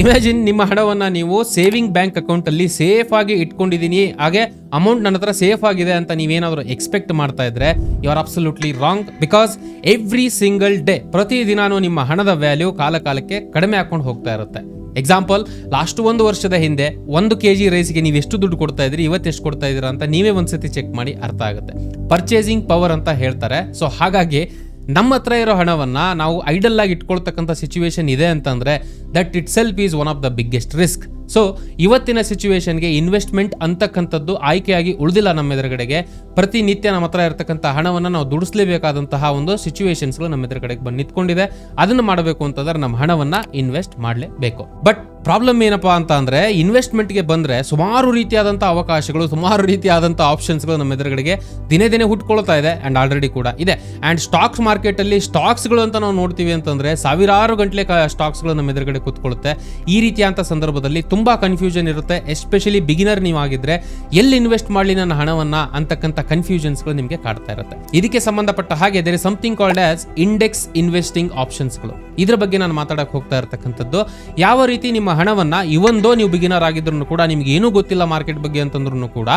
Imagine ನಿಮ್ಮ ಹಣವನ್ನ ನೀವು ಸೇವಿಂಗ್ ಬ್ಯಾಂಕ್ ಅಕೌಂಟ್ ಅಲ್ಲಿ ಸೇಫ್ ಆಗಿ ಇಟ್ಕೊಂಡಿದೀನಿ. ಹಾಗೆ ಅಮೌಂಟ್ ನನ್ನ ಹತ್ರ ಸೇಫ್ ಆಗಿದೆ ಅಂತ ನೀವೇನಾದರೂ ಎಕ್ಸ್ಪೆಕ್ಟ್ ಮಾಡ್ತಾ ಇದ್ರೆ you are absolutely wrong because every single day ಪ್ರತಿದಿನಾನು ನಿಮ್ಮ ಹಣದ ವ್ಯಾಲ್ಯೂ ಕಾಲ ಕಾಲಕ್ಕೆ ಕಡಿಮೆ ಹಾಕೊಂಡು ಹೋಗ್ತಾ ಇರುತ್ತೆ. ಎಕ್ಸಾಂಪಲ್ ಲಾಸ್ಟ್ ಒಂದು ವರ್ಷದ ಹಿಂದೆ ಒಂದು ಕೆ ಜಿ ರೈಸ್ಗೆ ನೀವು ಎಷ್ಟು ದುಡ್ಡು ಕೊಡ್ತಾ ಇದ್ರಿ ಇವತ್ತು ಎಷ್ಟು ಕೊಡ್ತಾ ಇದ್ದೀರಾ ಅಂತ ನೀವೇ ಒಂದ್ಸತಿ ಚೆಕ್ ಮಾಡಿ ಅರ್ಥ ಆಗುತ್ತೆ. ಪರ್ಚೇಸಿಂಗ್ ಪವರ್ ಅಂತ ಹೇಳ್ತಾರೆ. ಸೊ ಹಾಗಾಗಿ ನಮ್ಮ ಹತ್ರ ಇರೋ ಹಣವನ್ನ ನಾವು ಐಡಲ್ ಆಗಿ ಇಟ್ಕೊಳ್ತಕ್ಕಂಥ ಸಿಚುವೇಶನ್ ಇದೆ ಅಂತಂದ್ರೆ that itself is one of the biggest risk so ಇವತ್ತಿನ ಸಿಚುವೇಶನ್ಗೆ ಇನ್ವೆಸ್ಟ್ಮೆಂಟ್ ಅಂತಕ್ಕಂಥದ್ದು ಆಯ್ಕೆಯಾಗಿ ಉಳಿದಿಲ್ಲ ನಮ್ಮ ಎದುರುಗಡೆಗೆ. ಪ್ರತಿನಿತ್ಯ ನಮ್ಮ ಹತ್ರ ಇರತಕ್ಕಂಥ ಹಣವನ್ನು ನಾವು ದುಡಿಸ್ಲೇಬೇಕಾದಂತಹ ಒಂದು ಸಿಚುವೇಶನ್ಸ್ಗಳು ನಮ್ಮ ಎದುರುಗಡೆಗೆ ಬಂದು ನಿಂತ್ಕೊಂಡಿದೆ. ಅದನ್ನು ಮಾಡಬೇಕು ಅಂತಂದ್ರೆ ನಮ್ಮ ಹಣವನ್ನು ಇನ್ವೆಸ್ಟ್ ಮಾಡಲೇಬೇಕು. ಬಟ್ ಪ್ರಾಬ್ಲಮ್ ಏನಪ್ಪ ಅಂತ ಅಂದ್ರೆ ಇನ್ವೆಸ್ಟ್ಮೆಂಟ್ಗೆ ಬಂದ್ರೆ ಸುಮಾರು ರೀತಿಯಾದಂಥ ಅವಕಾಶಗಳು, ಸುಮಾರು ರೀತಿಯಾದಂಥ ಆಪ್ಷನ್ಸ್ಗಳು ನಮ್ಮ ಎದುರುಗಡೆಗೆ ದಿನೇ ದಿನೇ ಹುಟ್ಕೊಳ್ತಾ ಇದೆ ಅಂಡ್ ಆಲ್ರೆಡಿ ಕೂಡ ಇದೆ. ಅಂಡ್ ಸ್ಟಾಕ್ಸ್ ಮಾರ್ಕೆಟ್ ಅಲ್ಲಿ ಸ್ಟಾಕ್ಸ್ಗಳು ಅಂತ ನಾವು ನೋಡ್ತೀವಿ ಅಂತಂದ್ರೆ ಸಾವಿರಾರು ಗಂಟಲೆ ಸ್ಟಾಕ್ಸ್ಗಳು ನಮ್ಮ ಎದುರುಗಡೆ ಕೂತ್ಕೊಳ್ಳುತ್ತೆ ಈ ರೀತಿಯಾದಂಥ ಸಂದರ್ಭದಲ್ಲಿ ತುಂಬಾ ಕನ್ಫ್ಯೂಷನ್ ಇರುತ್ತೆ. ಎಸ್ಪೆಷಲಿ ಬಿಗಿನರ್ ನೀವು ಆಗಿದ್ರೆ ಎಲ್ಲಿ ಇನ್ವೆಸ್ಟ್ ಮಾಡಲಿ ನನ್ನ ಹಣವನ್ನ ಅಂತಕ್ಕಂಥ ಕನ್ಫ್ಯೂಷನ್ಸ್ಗಳು ನಿಮಗೆ ಕಾಡ್ತಾ ಇರುತ್ತೆ. ಇದಕ್ಕೆ ಸಂಬಂಧಪಟ್ಟ ಹಾಗೆ there is something called as index investing ಆಪ್ಷನ್ಸ್ಗಳು ಇದರ ಬಗ್ಗೆ ನಾನು ಮಾತಾಡಕ್ಕೆ ಹೋಗ್ತಾ ಇರತಕ್ಕಂಥದ್ದು. ಯಾವ ರೀತಿ ನಿಮ್ಮ ಹಣವನ್ನ ಇವೊಂದೋ ನೀವು ಬಿಗಿನರ್ ಆಗಿದ್ರು ಕೂಡ ನಿಮ್ಗೆ ಏನೂ ಗೊತ್ತಿಲ್ಲ ಮಾರ್ಕೆಟ್ ಬಗ್ಗೆ ಅಂತಂದ್ರೂ ಕೂಡ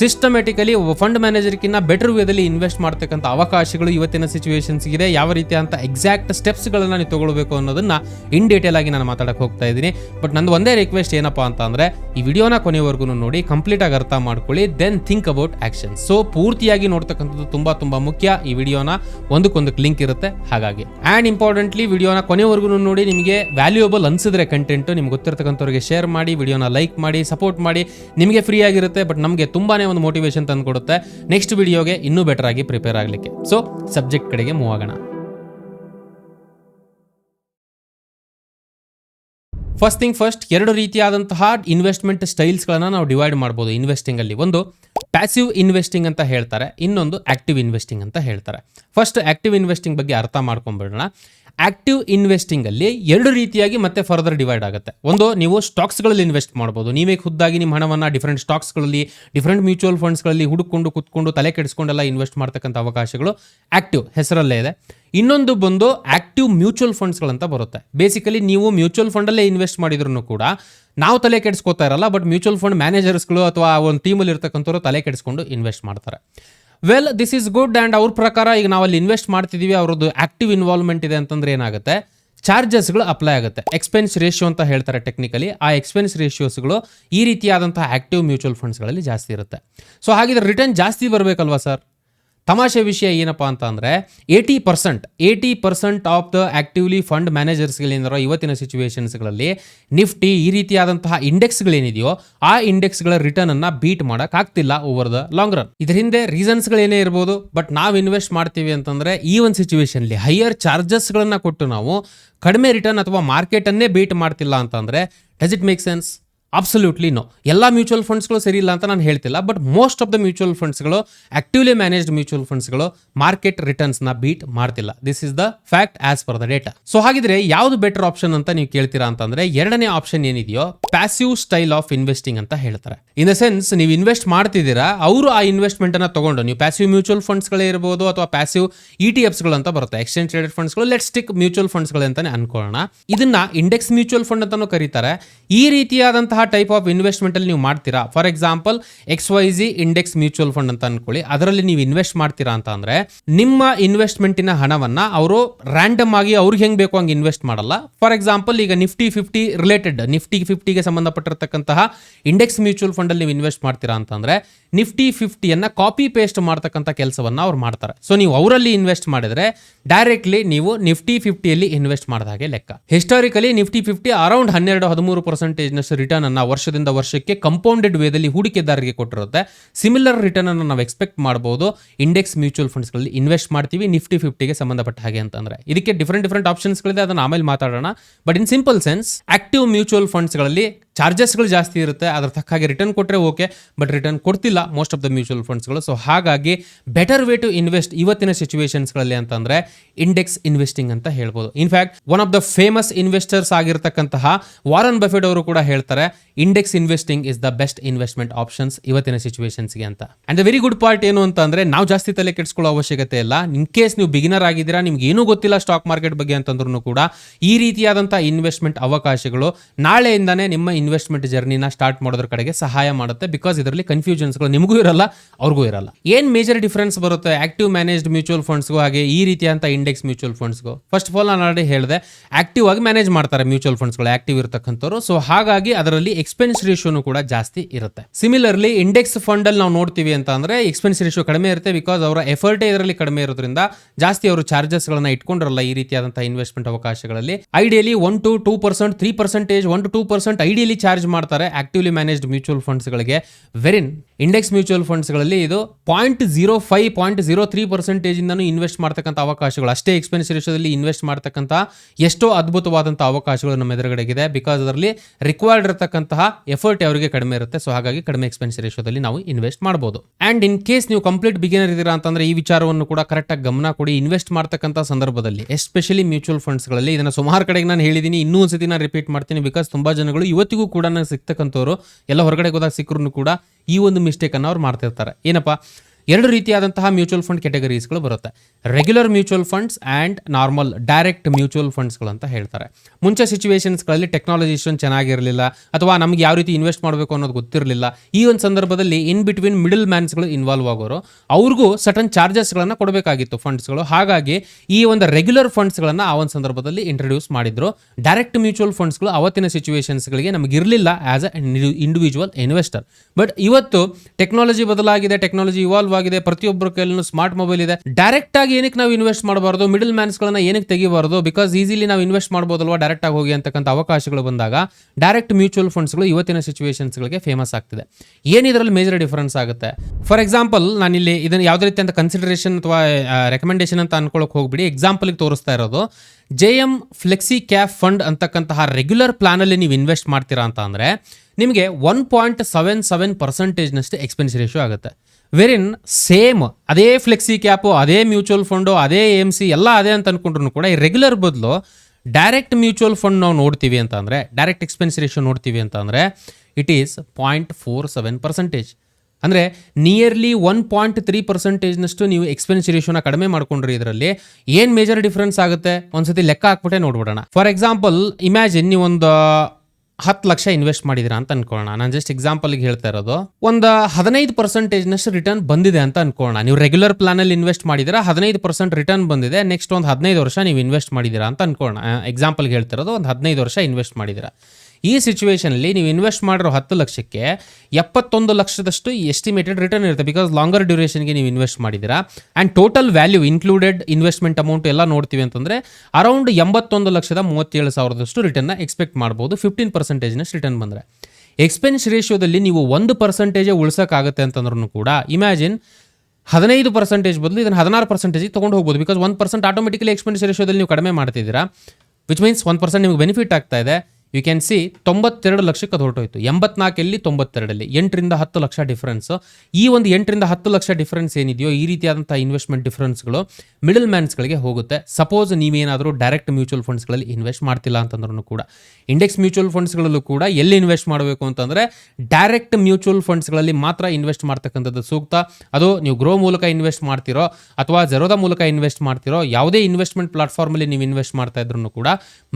ಸಿಸ್ಟಮೆಟಿಕಲಿ ಫಂಡ್ ಮ್ಯಾನೇಜರ್ಕಿನ್ನ ಬೆಟರ್ ವೇದಲ್ಲಿ ಇನ್ವೆಸ್ಟ್ ಮಾಡ್ತಕ್ಕಂಥ ಅವಕಾಶಗಳು ಇವತ್ತಿನ ಸಿಚುವೇಶನ್ಸ್ ಇದೆ. ಯಾವ ರೀತಿ ಅಂತ ಎಕ್ಸಾಕ್ಟ್ ಸ್ಟೆಪ್ಸ್ಗಳನ್ನು ನೀವು ತಗೊಳ್ಬೇಕು ಅನ್ನೋದನ್ನ ಇನ್ ಡೀಟೇಲ್ ಆಗಿ ನಾನು ಮಾತಾಡಕ್ಕೆ ಹೋಗ್ತಾ ಇದ್ದೀನಿ. ಬಟ್ ನಂದು ಒಂದೇ ರಿಕ್ವೆಸ್ಟ್ ಏನಪ್ಪಾ ಅಂತ ಅಂದ್ರೆ, ಈ ವಿಡಿಯೋನ ಕೊನೆವರೆಗೂ ನೋಡಿ ಕಂಪ್ಲೀಟ್ ಆಗಿ ಅರ್ಥ ಮಾಡ್ಕೊಳ್ಳಿ then think about action so ಪೂರ್ತಿಯಾಗಿ ನೋಡ್ತಕ್ಕಂಥದ್ದು ತುಂಬಾ ತುಂಬಾ ಮುಖ್ಯ. ಈ ವಿಡಿಯೋನ ಒಂದಕ್ಕೊಂದಕ್ಕೆ ಲಿಂಕ್ ಇರುತ್ತೆ. ಹಾಗಾಗಿ ಆ್ಯಂಡ್ ಇಂಪಾರ್ಟೆಂಟ್ಲಿ ವಿಡಿಯೋನ ಕೊನೆವರೆಗೂ ನೋಡಿ ನಿಮಗೆ ವ್ಯಾಲ್ಯೂಯಬಲ್ ಅನ್ಸಿದ್ರೆ ಕಂಟೆಂಟ್ ನಿಮ್ಗೆ ಗೊತ್ತಿರತಕ್ಕಂಥವ್ರಿಗೆ ಶೇರ್ ಮಾಡಿ ವಿಡಿಯೋನ ಲೈಕ್ ಮಾಡಿ ಸಪೋರ್ಟ್ ಮಾಡಿ. ನಿಮಗೆ ಫ್ರೀ ಆಗಿರುತ್ತೆ ಬಟ್ ನಮಗೆ ತುಂಬಾನೇ ಒಂದು ಮೋಟಿವೇಶನ್ ತಂದು ಕೊಡುತ್ತೆ ನೆಕ್ಸ್ಟ್ ವಿಡಿಯೋಗೆ ಇನ್ನೂ ಬೆಟರ್ ಆಗಿ ಪ್ರಿಪೇರ್ ಆಗಲಿಕ್ಕೆ. ಸೊ ಸಬ್ಜೆಕ್ಟ್ ಕಡೆಗೆ ಮೂವ್ ಆಗೋಣ. ಫಸ್ಟ್ ಥಿಂಗ್ ಫಸ್ಟ್ ಎರಡು ರೀತಿಯಾದಂತಹ ಇನ್ವೆಸ್ಟ್ಮೆಂಟ್ ಸ್ಟೈಲ್ಸ್ಗಳನ್ನು ನಾವು ಡಿವೈಡ್ ಮಾಡ್ಬೋದು ಇನ್ವೆಸ್ಟಿಂಗ್ ಅಲ್ಲಿ. ಒಂದು ಪ್ಯಾಸಿವ್ ಇನ್ವೆಸ್ಟಿಂಗ್ ಅಂತ ಹೇಳ್ತಾರೆ. ಇನ್ನೊಂದು ಆಕ್ಟಿವ್ ಇನ್ವೆಸ್ಟಿಂಗ್ ಅಂತ ಹೇಳ್ತಾರೆ. ಫಸ್ಟ್ ಆಕ್ಟಿವ್ ಇನ್ವೆಸ್ಟಿಂಗ್ ಬಗ್ಗೆ ಅರ್ಥ ಮಾಡ್ಕೊಂಡ್ಬಿಡೋಣ ಆಕ್ಟಿವ್ ಇನ್ವೆಸ್ಟಿಂಗ್ ಅಲ್ಲಿ ಎರಡು ರೀತಿಯಾಗಿ ಮತ್ತೆ ಫರ್ದರ್ ಡಿವೈಡ್ ಆಗುತ್ತೆ. ಒಂದು, ನೀವು ಸ್ಟಾಕ್ಸ್ಗಳಲ್ಲಿ ಇನ್ವೆಸ್ಟ್ ಮಾಡ್ಬೋದು. ನೀವೇ ಖುದ್ದಾಗಿ ನಿಮ್ಮ ಹಣವನ್ನು ಡಿಫ್ರೆಂಟ್ ಸ್ಟಾಕ್ಸ್ಗಳಲ್ಲಿ ಡಿಫ್ರೆಂಟ್ ಮ್ಯೂಚುವಲ್ ಫಂಡ್ಸ್ಗಳಲ್ಲಿ ಹುಡುಕೊಂಡು, ಕುತ್ಕೊಂಡು, ತಲೆ ಕೆಡಿಸ್ಕೊಂಡೆಲ್ಲ ಇನ್ವೆಸ್ಟ್ ಮಾಡ್ತಕ್ಕಂಥ ಅವಕಾಶಗಳು ಆಕ್ಟಿವ್ ಹೆಸರಲ್ಲೇ ಇದೆ. ಇನ್ನೊಂದು ಬಂದು ಆಕ್ಟಿವ್ ಮ್ಯೂಚುವಲ್ ಫಂಡ್ಸ್ಗಳಂತ ಬರುತ್ತೆ. ಬೇಸಿಕಲಿ ನೀವು ಮ್ಯೂಚುವಲ್ ಫಂಡಲ್ಲೇ ಇನ್ವೆಸ್ಟ್ ಮಾಡಿದ್ರು ಕೂಡ ನಾವು ತಲೆ ಕೆಡಿಸ್ಕೋತಾ ಇರಲ್ಲ ಬಟ್ ಮ್ಯೂಚುವಲ್ ಫಂಡ್ ಮ್ಯಾನೇಜರ್ಸ್ಗಳು ಅಥವಾ ಒಂದು ಟೀಮಲ್ಲಿ ಇರ್ತಕ್ಕಂಥವ್ರು ತಲೆ ಕೆಡಿಸ್ಕೊಂಡು ಇನ್ವೆಸ್ಟ್ ಮಾಡ್ತಾರೆ. Well this is good and ಅವ್ರ ಪ್ರಕಾರ ಈಗ ನಾವು ಅಲ್ಲಿ ಇನ್ವೆಸ್ಟ್ ಮಾಡ್ತಿದ್ದೀವಿ ಅವ್ರದ್ದು ಆಕ್ಟಿವ್ ಇನ್ವಾಲ್ವ್ಮೆಂಟ್ ಇದೆ ಅಂತಂದ್ರೆ ಏನಾಗುತ್ತೆ? ಚಾರ್ಜಸ್ಗಳು ಅಪ್ಲೈ ಆಗುತ್ತೆ. ಎಕ್ಸ್ಪೆನ್ಸ್ ರೇಷಿಯೋ ಅಂತ ಹೇಳ್ತಾರೆ ಟೆಕ್ನಿಕಲಿ ಆ ಎಕ್ಸ್ಪೆನ್ಸ್ ರೇಷಿಯೋಸ್ಗಳು ಈ ರೀತಿಯಾದಂತಹ ಆಕ್ಟಿವ್ ಮ್ಯೂಚುವಲ್ ಫಂಡ್ಸ್ಗಳಲ್ಲಿ ಜಾಸ್ತಿ ಇರುತ್ತೆ. ಸೊ ಹಾಗಿದ್ರೆ ರಿಟರ್ನ್ ಜಾಸ್ತಿ ಬರಬೇಕಲ್ವಾ ಸರ್ ತಮಾಷೆ ವಿಷಯ ಏನಪ್ಪ ಅಂತ ಅಂದರೆ eighty percent eighty percent of the actively fund ಮ್ಯಾನೇಜರ್ಸ್ಗಳೇನಾರೋ ಇವತ್ತಿನ ಸಿಚುವೇಶನ್ಸ್ಗಳಲ್ಲಿ ನಿಫ್ಟಿ ಈ ರೀತಿಯಾದಂತಹ ಇಂಡೆಕ್ಸ್ಗಳೇನಿದೆಯೋ ಆ ಇಂಡೆಕ್ಸ್ಗಳ ರಿಟರ್ನ್ ಅನ್ನ ಬೀಟ್ ಮಾಡೋಕ್ಕಾಗ್ತಿಲ್ಲ ಓವರ್ ದ ಲಾಂಗ್ ರನ್ ಇದ್ರ ಹಿಂದೆ ರೀಸನ್ಸ್ಗಳೇನೇ ಇರ್ಬೋದು ಬಟ್ ನಾವು ಇನ್ವೆಸ್ಟ್ ಮಾಡ್ತೀವಿ ಅಂತಂದರೆ ಈ ಒಂದು ಸಿಚುವೇಶನ್ಲಿ ಹೈಯರ್ ಚಾರ್ಜಸ್ಗಳನ್ನು ಕೊಟ್ಟು ನಾವು ಕಡಿಮೆ ರಿಟರ್ನ್ ಅಥವಾ ಮಾರ್ಕೆಟನ್ನೇ ಬೀಟ್ ಮಾಡ್ತಿಲ್ಲ ಅಂತಂದರೆ does it make sense absolutely no ಎಲ್ಲ ಮ್ಯೂಚುವಲ್ ಫಂಡ್ಸ್ಗಳು ಸರಿ ಇಲ್ಲ ಅಂತ ನಾನು ಹೇಳ್ತಿಲ್ಲ but most of the mutual ಫಂಡ್ಸ್ಗಳು actively managed mutual ಫಂಡ್ಸ್ಗಳು ಮಾರ್ಕೆಟ್ ರಿಟರ್ನ್ಸ್ನ ಬೀಟ್ ಮಾಡ್ತಿಲ್ಲ. This is the fact as per the data so ಹಾಗಿದ್ರೆ ಯಾವುದು ಬೆಟರ್ ಆಪ್ಷನ್ ಅಂತ ನೀವು ಕೇಳ್ತೀರಾ ಅಂತಂದ್ರೆ ಎರಡನೇ ಆಪ್ಷನ್ ಏನಿದೆಯೋ ಪ್ಯಾಸಿವ್ ಸ್ಟೈಲ್ ಆಫ್ ಇನ್ವೆಸ್ಟಿಂಗ್ ಅಂತ ಹೇಳ್ತಾರೆ. ಇನ್ ದ ಸೆನ್ಸ್ ನೀವು ಇನ್ವೆಸ್ಟ್ ಮಾಡ್ತಿದ್ದೀರಾ, ಅವರು ಆ ಇನ್ವೆಸ್ಟ್ಮೆಂಟ್ ಅನ್ನ ತಗೊಂಡು, ನೀವು ಪ್ಯಾಸಿವ್ ಮ್ಯೂಚುವಲ್ ಫಂಡ್ಸ್ಗಳೇ ಇರಬಹುದು ಅಥವಾ ಪ್ಯಾಸಿವ್ ಇ ಟಿ ಎಫ್ಸ್ಗಳು ಅಂತ ಬರುತ್ತೆ ಎಕ್ಸ್ಚೇಂಜ್ ಟ್ರೇಡೆಡ್ ಫಂಡ್ಸ್ಗಳು ಲೆಟ್ ಸ್ಟಿಕ್ ಮ್ಯೂಚುವಲ್ ಫಂಡ್ಸ್ಗಳು ಅಂತಾನೆ ಅನ್ಕೊಳ್ಳೋಣ. ಇದನ್ನ ಇಂಡೆಕ್ಸ್ ಮ್ಯೂಚುವಲ್ ಫಂಡ್ ಅಂತಾನು ಕರೀತಾರೆ. ಈ ರೀತಿಯಾದಂತಹ ಟೈಪ್ ಆಫ್ ಇನ್ವೆಸ್ಟ್ಮೆಂಟ್ ಅಲ್ಲಿ ನೀವು ಮಾಡ್ತೀರಾ? For example X Y G index mutual fund ಅಂತ ಅನ್ಕೊಳ್ಳಿ. ಅದರಲ್ಲಿ ನೀವು ಇನ್ವೆಸ್ಟ್ ಮಾಡ್ತೀರಾ ಅಂತ ಅಂದ್ರೆ, ನಿಮ್ಮ ಇನ್ವೆಸ್ಟ್ಮೆಂಟಿನ ಹಣವನ್ನ ಅವರು ರ್ಯಾಂಡಮ್ ಆಗಿ ಅವ್ರಿಗೆ ಹೆಂಗ್ ಬೇಕು ಹಂಗೆ ಇನ್ವೆಸ್ಟ್ ಮಾಡಲ್ಲ. ಫಾರ್ ಎಕ್ಸಾಂಪಲ್ ಈಗ ನಿಫ್ಟಿ ಫಿಫ್ಟಿ ರಿಲೇಟೆಡ್ ನಿಫ್ಟಿ ಫಿಫ್ಟಿಗೆ ಸಂಬಂಧಪಟ್ಟಿರತಕ್ಕಂತಹ ಇಂಡೆಕ್ಸ್ ಮ್ಯೂಚುವಲ್ ಫಂಡ್ ಅಲ್ಲಿ ನೀವು ಇನ್ವೆಸ್ಟ್ ಮಾಡ್ತೀರಾ ಅಂತಂದ್ರೆ ನಿಫ್ಟಿ ಫಿಫ್ಟಿಯನ್ನ ಕಾಪಿ ಪೇಸ್ಟ್ ಮಾಡ್ತಕ್ಕಂಥ ಕೆಲಸವನ್ನ ಅವ್ರು ಮಾಡ್ತಾರೆ. ಸೊ ನೀವು ಅವರಲ್ಲಿ ಇನ್ವೆಸ್ಟ್ ಮಾಡಿದ್ರೆ ಡೈರೆಕ್ಟ್ಲಿ ನೀವು ನಿಫ್ಟಿ ಫಿಫ್ಟಿಯಲ್ಲಿ ಇನ್ವೆಸ್ಟ್ ಮಾಡಿದ ಹಾಗೆ ಲೆಕ್ಕ. ಹಿಸ್ಟಾರಿಕಲಿ ನಿಫ್ಟಿ ಫಿಫ್ಟಿ ಅರೌಂಡ್ ಹನ್ನೆರಡು ಹದಿಮೂರು ಪರ್ಸೆಂಟೇಜ್ನಷ್ಟು ರಿಟರ್ನ್ ಅನ್ನ ವರ್ಷದಿಂದ ವರ್ಷಕ್ಕೆ ಕಂಪೌಂಡೆಡ್ ವೇದಲ್ಲಿ ಹೂಡಿಕೆದಾರರಿಗೆ ಕೊಟ್ಟಿರುತ್ತೆ. ಸಿಮಿಲರ್ ರಿಟರ್ನ್ ಅನ್ನು ನಾವು ಎಕ್ಸ್ಪೆಕ್ಟ್ ಮಾಡಬಹುದು ಇಂಡೆಕ್ಸ್ ಮ್ಯೂಚುವಲ್ ಫಂಡ್ಸ್ಗಳಲ್ಲಿ ಇನ್ವೆಸ್ಟ್ ಮಾಡ್ತೀವಿ. ನಿಫ್ಟಿ ಫಿಫ್ಟಿಗೆ ಸಂಬಂಧಪಟ್ಟ ಹಾಗೆ ಅಂತಂದ್ರೆ. ಇದಕ್ಕೆ ಡಿಫ್ರೆಂಟ್ ಡಿಫ್ರೆಂಟ್ ಆಪ್ಷನ್ಸ್ಗಳಿದೆ ಅದನ್ನ ಆಮೇಲೆ ಮಾತಾಡೋಣ. But in simple sense active mutual ಫಂಡ್ಸ್ಗಳಲ್ಲಿ ಚಾರ್ಜಸ್ಗಳು ಜಾಸ್ತಿ ಇರುತ್ತೆ, ಅದ್ರ ತಕ್ಕ ಹಾಗೆ ರಿಟರ್ನ್ ಕೊಟ್ಟರೆ ಓಕೆ ಬಟ್ ರಿಟರ್ನ್ ಕೊಡ್ತಿಲ್ಲ ಮೋಸ್ಟ್ ಆಫ್ ದ ಮ್ಯೂಚುವಲ್ ಫಂಡ್ಸ್ಗಳು ಸೊ ಹಾಗಾಗಿ ಬೆಟರ್ ವೇ ಟು ಇನ್ವೆಸ್ಟ್ ಇವತ್ತಿನ ಸಿಚುವೇಶನ್ಸ್ಗಳಲ್ಲಿ ಅಂತಂದ್ರೆ ಇಂಡೆಕ್ಸ್ ಇನ್ವೆಸ್ಟಿಂಗ್ ಅಂತ ಹೇಳ್ಬೋದು. In fact one of the famous investors ಆಗಿರ್ತಕ್ಕಂತಹ Warren Buffett ಅವರು ಕೂಡ ಹೇಳ್ತಾರೆ index investing is the best investment options ಇವತ್ತಿನ ಸಿಚುವೇಶನ್ಸ್ಗೆ ಅಂತ. And the very good part ಏನು ಅಂತ ಅಂದ್ರೆ ನಾವು ಜಾಸ್ತಿ ತಲೆ ಕೆಡಿಸ್ಕೊಳ್ಳೋ ಅವಶ್ಯಕತೆ ಇಲ್ಲ. ಇನ್ ಕೇಸ್ ನೀವು ಬಿಗಿನರ್ ಆಗಿದ್ದೀರಾ, ನಿಮ್ಗೆ ಏನೂ ಗೊತ್ತಿಲ್ಲ ಸ್ಟಾಕ್ ಮಾರ್ಕೆಟ್ ಬಗ್ಗೆ ಅಂತಂದ್ರೂ ಕೂಡ ಈ ರೀತಿಯಾದಂಥ ಇನ್ವೆಸ್ಟ್ಮೆಂಟ್ ಅವಕಾಶಗಳು ನಾಳೆಯಿಂದಾನೇ ನಿಮ್ಮ ಇನ್ವೆಸ್ಟ್ಮೆಂಟ್ ಜರ್ನಿನ ಸ್ಟಾರ್ಟ್ ಮಾಡೋದ್ರ ಕಡೆಗೆ ಸಹಾಯ ಮಾಡುತ್ತೆ. ಬಿಕಾಸ್ ಇದರಲ್ಲಿ ಕನ್ಫ್ಯೂಷನ್ಸ್ಗಳು ನಿಮಗೂ ಇರಲ್ಲ, ಅವ್ರಿಗೂ ಇರಲ್ಲ. ಏನ್ ಮೇಜರ್ ಡಿಫರೆನ್ಸ್ ಬರುತ್ತೆ? ಆಕ್ಟಿವ್ ಮ್ಯಾನೇಜ್ಡ್ ಮ್ಯೂಚುವಲ್ ಫಂಡ್ಸ್ಗೂ ಹಾಗೆ ಈ ರೀತಿಯಾದಂಥ index mutual ಫಂಡ್ಸ್ಗೂ first of all ನಾನು ಆಲ್ರೆಡಿ ಹೇಳಿದೆ ಆಕ್ಟಿವ್ ಆಗಿ ಮ್ಯಾನೇಜ್ ಮಾಡ್ತಾರೆ ಮ್ಯೂಚುವಲ್ ಫಂಡ್ಸ್ಗಳು ಆಕ್ಟಿವ್ ಇರತಕ್ಕಂಥವ್ರು. ಸೊ ಹಾಗಾಗಿ ಅದರಲ್ಲಿ ಎಕ್ಸ್ಪೆನ್ಸ್ ರೇಷಿಯೋನು ಕೂಡ ಜಾಸ್ತಿ ಇರುತ್ತೆ. ಸಿಮಿಲರ್ಲಿ ಇಂಡೆಕ್ಸ್ ಫಂಡ್ ಅಲ್ಲಿ ನಾವು ನೋಡ್ತೀವಿ ಅಂತ ಅಂದ್ರೆ ಎಕ್ಸ್ಪೆನ್ಸ್ ರೇಷಿಯೋ ಕಡಿಮೆ ಇರುತ್ತೆ ಬಿಕಾಸ್ ಅವರ ಎಫರ್ಟೇ ಇದರಲ್ಲಿ ಕಡಿಮೆ ಇರೋದ್ರಿಂದ ಜಾಸ್ತಿ ಅವರು ಚಾರ್ಜಸ್ ಗಳನ್ನ ಇಟ್ಕೊಂಡಿರಲ್ಲ ಈ ರೀತಿಯಾದಂತಹ investment ಅವಕಾಶಗಳಲ್ಲಿ. Ideally one to two percent three percentage one to two percent ideally charge ಮಾಡ್ತಾರೆ ಆಕ್ಟಿವ್ಲಿ ಮ್ಯಾನೇಜ್ಡ್ ಮ್ಯೂಚುವಲ್ ಫಂಡ್ಸ್ಗಳಿಗೆ. ವೆರಿನ್, ಇಂಡೆಕ್ಸ್ ಮ್ಯೂಚುವಲ್ ಫಂಡ್ಸ್ಗಳಲ್ಲಿ ಇದು point zero five point zero three percentage ಇಂದನೂ invest ಮಾಡ್ತಕ್ಕಂಥ ಅವಕಾಶಗಳು. ಅಷ್ಟೇ ಎಕ್ಸ್ಪೆನ್ಸ್ ರೇಷೋದಲ್ಲಿ ಇನ್ವೆಸ್ಟ್ ಮಾಡ್ತಕ್ಕಂಥ ಎಷ್ಟೋ ಅದ್ಭುತವಾದಂಥ ಅವಕಾಶಗಳು ನಮ್ಮ ಎದುರುಗಡೆಗಿದೆ. ಬಿಕಾಸ್ ಅದರಲ್ಲಿ ರಿಕ್ವೈರ್ಡ್ ಇರತಕ್ಕಂತಹ ಎಫರ್ಟ್ ಅವರಿಗೆ ಕಡಿಮೆ ಇರುತ್ತೆ ಸೊ ಹಾಗಾಗಿ ಕಡಿಮೆ ಎಕ್ಸ್ಪೆನ್ಸ್ ರೇಷೋದಲ್ಲಿ ನಾವು ಇನ್ವೆಸ್ಟ್ ಮಾಡಬಹುದು ಅಂಡ್ ಇನ್ ಕೇಸ್ ನೀವು ಕಂಪ್ಲೀಟ್ ಬಿಗಿನರ್ ಇದ್ದೀರಾ ಅಂತಂದ್ರೆ ಈ ವಿಚಾರವನ್ನು ಕೂಡ ಕರೆಕ್ಟಾಗಿ ಗಮನ ಕೊಡಿ. ಇನ್ವೆಸ್ಟ್ ಮಾಡ್ತಕ್ಕಂಥ ಸಂದರ್ಭದಲ್ಲಿ ಎಸ್ಪೆಷಲಿ ಮ್ಯೂಚುವಲ್ ಫಂಡ್ಸ್ಗಳಲ್ಲಿ ಇದನ್ನ ಸುಮಾರು ಕಡೆಗೆ ನಾನು ಹೇಳಿದ್ದೀನಿ ಇನ್ನೂ ಒಂದ್ಸತಿ ನಾನು ರಿಪೀಟ್ ಮಾಡ್ತೀನಿ ಬಿಕಾಸ್ ತುಂಬಾ ಜನಗಳು ಇವತ್ತಿಗೂ ಕೂಡ ಸಿಕ್ತಕ್ಕಂಥವ್ರು ಸಿಗ್ತಕ್ಕಂಥವ್ರು, ಎಲ್ಲ ಹೊರಗಡೆ ಹೋದಾಗ ಸಿಕ್ಕರು ಕೂಡ ಈ ಒಂದು ಮಿಸ್ಟೇಕ್ ಅನ್ನು ಅವ್ರು ಮಾಡ್ತಿರ್ತಾರೆ. ಏನಪ್ಪ? ಎರಡು ರೀತಿಯಾದಂತಹ ಮ್ಯೂಚುವಲ್ ಫಂಡ್ ಕೆಟಗರೀಸ್ಗಳು ಬರುತ್ತೆ. Regular mutual funds and normal direct mutual ಫಂಡ್ಸ್ಗಳು ಅಂತ ಹೇಳ್ತಾರೆ. ಮುಂಚೆ ಸಿಚುವೇಷನ್ಸ್ಗಳಲ್ಲಿ ಟೆಕ್ನಾಲಜಿ ಇಷ್ಟೊಂದು ಚೆನ್ನಾಗಿರಲಿಲ್ಲ ಅಥವಾ ನಮಗೆ ಯಾವ ರೀತಿ ಇನ್ವೆಸ್ಟ್ ಮಾಡಬೇಕು ಅನ್ನೋದು ಗೊತ್ತಿರಲಿಲ್ಲ. ಈ ಒಂದು ಸಂದರ್ಭದಲ್ಲಿ ಇನ್ ಬಿಟ್ವೀನ್ ಮಿಡಲ್ ಮ್ಯಾನ್ಸ್ಗಳು ಇನ್ವಾಲ್ವ್ ಆಗೋರು, ಅವ್ರಿಗೂ ಸಟನ್ ಚಾರ್ಜಸ್ಗಳನ್ನು ಕೊಡಬೇಕಾಗಿತ್ತು ಫಂಡ್ಸ್ಗಳು ಹಾಗಾಗಿ ಈ ಒಂದು ರೆಗ್ಯುಲರ್ ಫಂಡ್ಸ್ಗಳನ್ನು ಆ ಒಂದು ಸಂದರ್ಭದಲ್ಲಿ ಇಂಟ್ರೊಡ್ಯೂಸ್ ಮಾಡಿದ್ರು. ಡೈರೆಕ್ಟ್ ಮ್ಯೂಚುವಲ್ ಫಂಡ್ಸ್ಗಳು ಅವತ್ತಿನ ಸಿಚುವೇಷನ್ಸ್ಗಳಿಗೆ ನಮಗೆ ಇರಲಿಲ್ಲ as a individual investor but ಇವತ್ತು ಟೆಕ್ನಾಲಜಿ ಬದಲಾಗಿದೆ ಟೆಕ್ನಾಲಜಿ ಇವಾಲ್ವ್ ಆಗಿದೆ ಪ್ರತಿಯೊಬ್ಬರ ಕೈಲೂ ಸ್ಮಾರ್ಟ್ ಮೊಬೈಲ್ ಇದೆ. ಡೈರೆಕ್ಟ್ ಆಗಿ ಏನಕ್ಕೆ ನಾವು ಇನ್ವೆಸ್ಟ್ ಮಾಡಬಾರ್ದು? ಮಿಡಲ್ ಮ್ಯಾನ್ಸ್ಗಳನ್ನ ಏನಕ್ಕೆ ತೆಗಿಬಾರ್ದು? ಬಿಕಾಸ್ ಈಸಿಲಿ ನಾವು ಇನ್ವೆಸ್ಟ್ ಮಾಡ್ಬೋದಲ್ವಾ ಡೈರೆಕ್ಟ್ ಆಗಿ ಹೋಗಿ ಅಂತಕ್ಕಂಥ ಅವಕಾಶಗಳು ಬಂದಾಗ ಡೈರೆಕ್ಟ್ ಮ್ಯೂಚುವಲ್ ಫಂಡ್ಸ್ಗಳು ಇವತ್ತಿನ ಸಿಚುವೇಶನ್ಸ್ಗಳಿಗೆ ಫೇಮಸ್ ಆಗ್ತಿದೆ. ಏನು ಇದರಲ್ಲಿ ಮೇಜರ್ ಡಿಫರೆನ್ಸ್ ಆಗುತ್ತೆ? ಫಾರ್ ಎಕ್ಸಾಂಪಲ್ ನಾನಿಲ್ಲಿ ಇದನ್ನ ಯಾವುದೇ ರೀತಿ ಅಂತ ಕನ್ಸಿಡರೇಷನ್ ಅಥವಾ ರೆಕಮೆಂಡೇಶನ್ ಅಂತ ಅನ್ಕೊಳ್ಳೋಕೆ ಹೋಗ್ಬಿಡಿ. ಎಕ್ಸಾಂಪಲ್ಗೆ ತೋರಿಸ್ತಾ ಇರೋದು J M flexi cap fund ಅಂತಕ್ಕಂತಹ ರೆಗ್ಯುಲರ್ ಪ್ಲಾನಲ್ಲಿ ನೀವು ಇನ್ವೆಸ್ಟ್ ಮಾಡ್ತೀರಾ ಅಂತ ಅಂದರೆ, ನಿಮಗೆ ಒನ್ ಪಾಯಿಂಟ್ ಸೆವೆನ್ ಸೆವೆನ್ ಪರ್ಸೆಂಟೇಜ್ನಷ್ಟು ಎಕ್ಸ್ಪೆನ್ಸ್ ರೇಷಿಯೋ ಆಗುತ್ತೆ. ವೆರಿನ್ ಸೇಮ್ ಅದೇ ಫ್ಲೆಕ್ಸಿ ಕ್ಯಾಪು ಅದೇ ಮ್ಯೂಚುವಲ್ ಫಂಡು ಅದೇ ಎಂ ಸಿ ಎಲ್ಲ ಅದೇ ಅಂತ ಅಂದ್ಕೊಂಡ್ರು ಕೂಡ ಈ ರೆಗ್ಯುಲರ್ ಬದಲು ಡೈರೆಕ್ಟ್ ಮ್ಯೂಚುವಲ್ ಫಂಡ್ ನಾವು ನೋಡ್ತೀವಿ ಅಂತ ಅಂದರೆ ಡೈರೆಕ್ಟ್ ಎಕ್ಸ್ಪೆನ್ಸ್ ರೇಷಿಯೋ ನೋಡ್ತೀವಿ ಅಂತ ಅಂದರೆ it is point four seven percentage ಅಂದರೆ ನಿಯರ್ಲಿ ಒನ್ ಪಾಯಿಂಟ್ ತ್ರೀ ಪರ್ಸೆಂಟೇಜ್ನಷ್ಟು ನೀವು ಎಕ್ಸ್ಪೆನ್ಸ್ ರೇಷಿಯೋನ ಕಡಿಮೆ ಮಾಡ್ಕೊಂಡ್ರಿ ಇದರಲ್ಲಿ, ಏನು ಮೇಜರ್ ಡಿಫ್ರೆನ್ಸ್ ಆಗುತ್ತೆ? ಒಂದ್ಸತಿ ಲೆಕ್ಕ ಹಾಕ್ಬಿಟ್ಟೆ ನೋಡ್ಬಿಡೋಣ. ಫಾರ್ ಎಕ್ಸಾಂಪಲ್ ಇಮ್ಯಾಜಿನ್ ನೀವೊಂದು ಹತ್ತು ಲಕ್ಷ ಇನ್ವೆಸ್ಟ್ ಮಾಡಿದಿರಾ ಅಂತ ಅನ್ಕೊಳ್ಳೋಣ ನಾನು ಜಸ್ಟ್ ಎಕ್ಸಾಂಪಲ್ಗೆ ಹೇಳ್ತಾ ಇರೋದು. ಒಂದು ಹದಿನೈದು ಪರ್ಸೆಂಟೇಜ್ನಷ್ಟು ರಿಟರ್ನ್ ಬಂದಿದೆ ಅಂತ ಅನ್ಕೊಳ್ಳೋಣ ನೀವು ರೆಗ್ಯುಲರ್ ಪ್ಲಾನಲ್ಲಿ ಇನ್ವೆಸ್ಟ್ ಮಾಡಿದಿರ, ಹದಿನೈದು ಪರ್ಸೆಂಟ್ ರಿಟರ್ನ್ ಬಂದಿದೆ ನೆಕ್ಸ್ಟ್ ಒಂದು ಹದಿನೈದು ವರ್ಷ ನೀವು ಇನ್ವೆಸ್ಟ್ ಮಾಡಿದಿರಾ ಅಂತ ಅನ್ಕೊಳ್ಳೋಣ ಎಕ್ಸಾಂಪಲ್ಗೆ ಹೇಳ್ತಿರೋದು ಒಂದು ಹದಿನೈದು ವರ್ಷ ಇನ್ವೆಸ್ಟ್ ಮಾಡಿದಿರಾ. ಈ ಸಿಚುವೇಶನಲ್ಲಿ ನೀವು ಇನ್ವೆಸ್ಟ್ ಮಾಡಿರೋ ಹತ್ತು ಲಕ್ಷಕ್ಕೆ ಎಪ್ಪತ್ತೊಂದು ಲಕ್ಷದಷ್ಟು ಎಸ್ಟಿಮೇಟೆಡ್ ರಿಟರ್ನ್ ಇರುತ್ತೆ. ಬಿಕಾಸ್ ಲಾಂಗರ್ ಡ್ಯೂರೇಷನ್ಗೆ ನೀವು ಇನ್ವೆಸ್ಟ್ ಮಾಡಿದ್ದೀರಾ. And total value included investment amount ಎಲ್ಲ ನೋಡ್ತೀವಿ ಅಂತಂದರೆ ಅರೌಂಡ್ ಎಂಬತ್ತೊಂದು ಲಕ್ಷದ ಮೂವತ್ತೇಳು ಸಾವಿರದಷ್ಟು ರಿಟರ್ನ್ನ ಎಕ್ಸ್ಪೆಕ್ಟ್ ಮಾಡ್ಬೋದು. ಫಿಫ್ಟೀನ್ ಪರ್ಸೆಂಟೇಜ್ನಷ್ಟು ರಿಟರ್ನ್ ಬಂದರೆ. ಎಕ್ಸ್ಪೆನ್ಸ್ ರೇಷಿಯೋದಲ್ಲಿ ನೀವು ಒಂದು ಪರ್ಸೆಂಟೇಜೇ ಉಳ್ಸೋಕ್ಕಾಗುತ್ತೆ ಅಂತಂದ್ರೂ ಕೂಡ ಇಮ್ಯಾಜಿನ್ ಹದಿನೈದು ಪರ್ಸೆಂಟೇಜ್ ಬದಲು ಇದನ್ನು ಹದಿನಾರು ಪರ್ಸೆಂಟೇಜಿಗೆ ತೊಗೊಂಡು ಹೋಗ್ಬೋದು. Because one percent automatically expense ರೇಷಿಯೋದಲ್ಲಿ ನೀವು ಕಡಿಮೆ ಮಾಡ್ತಿದ್ದೀರಾ. ವಿಚ್ ಮೀನ್ಸ್ ಒನ್ ಪರ್ಸೆಂಟ್ ನಿಮಗೆ ಬೆನಿಫಿಟ್ ಆಗ್ತಾ ಇದೆ. ಯು ಕ್ಯಾನ್ ಸಿ ತೊಂಬತ್ತೆರಡು ಲಕ್ಷಕ್ಕೆ ಅದು ಹೊರಟೋಯ್ತು. ಎಂಬತ್ನಾಲ್ಕಲ್ಲಿ ತೊಂಬತ್ತೆರಡಲ್ಲಿ? ಎಂಟರಿಂದ ಹತ್ತು ಲಕ್ಷ ಡಿಫ್ರೆನ್ಸ್ ಈ ಒಂದು ಎಂಟರಿಂದ ಹತ್ತು ಲಕ್ಷ ಡಿಫ್ರೆನ್ಸ್ ಏನಿದೆಯೋ, ಈ ರೀತಿಯಾದಂಥ ಇನ್ವೆಸ್ಟ್ಮೆಂಟ್ ಡಿಫ್ರೆನ್ಸ್ಗಳು ಮಿಡಲ್ ಮ್ಯಾನ್ಸ್ಗಳಿಗೆ ಹೋಗುತ್ತೆ. ಸಪೋಸ್ ನೀವೇನಾದರೂ ಡೈರೆಕ್ಟ್ ಮ್ಯೂಚುವಲ್ ಫಂಡ್ಸ್ಗಳಲ್ಲಿ ಇನ್ವೆಸ್ಟ್ ಮಾಡ್ತಿಲ್ಲ ಅಂತಂದ್ರೂ ಕೂಡ ಇಂಡೆಕ್ಸ್ ಮ್ಯೂಚುವಲ್ ಫಂಡ್ಸ್ಗಳಲ್ಲೂ ಕೂಡ ಎಲ್ಲಿ ಇನ್ವೆಸ್ಟ್ ಮಾಡಬೇಕು ಅಂತಂದರೆ ಡೈರೆಕ್ಟ್ ಮ್ಯೂಚುವಲ್ ಫಂಡ್ಸ್ಗಳಲ್ಲಿ ಮಾತ್ರ ಇನ್ವೆಸ್ಟ್ ಮಾಡ್ತಕ್ಕಂಥದ್ದು ಸೂಕ್ತ. ಅದು ನೀವು ಗ್ರೋ ಮೂಲಕ ಇನ್ವೆಸ್ಟ್ ಮಾಡ್ತಿರೋ ಅಥವಾ ಜೆರೋದ ಮೂಲಕ ಇನ್ವೆಸ್ಟ್ ಮಾಡ್ತಿರೋ ಯಾವುದೇ ಇನ್ವೆಸ್ಟ್ಮೆಂಟ್ ಪ್ಲಾಟ್ಫಾರ್ಮಲ್ಲಿ ನೀವು ಇನ್ವೆಸ್ಟ್ ಮಾಡ್ತಾ ಇದ್ರು ಕೂಡ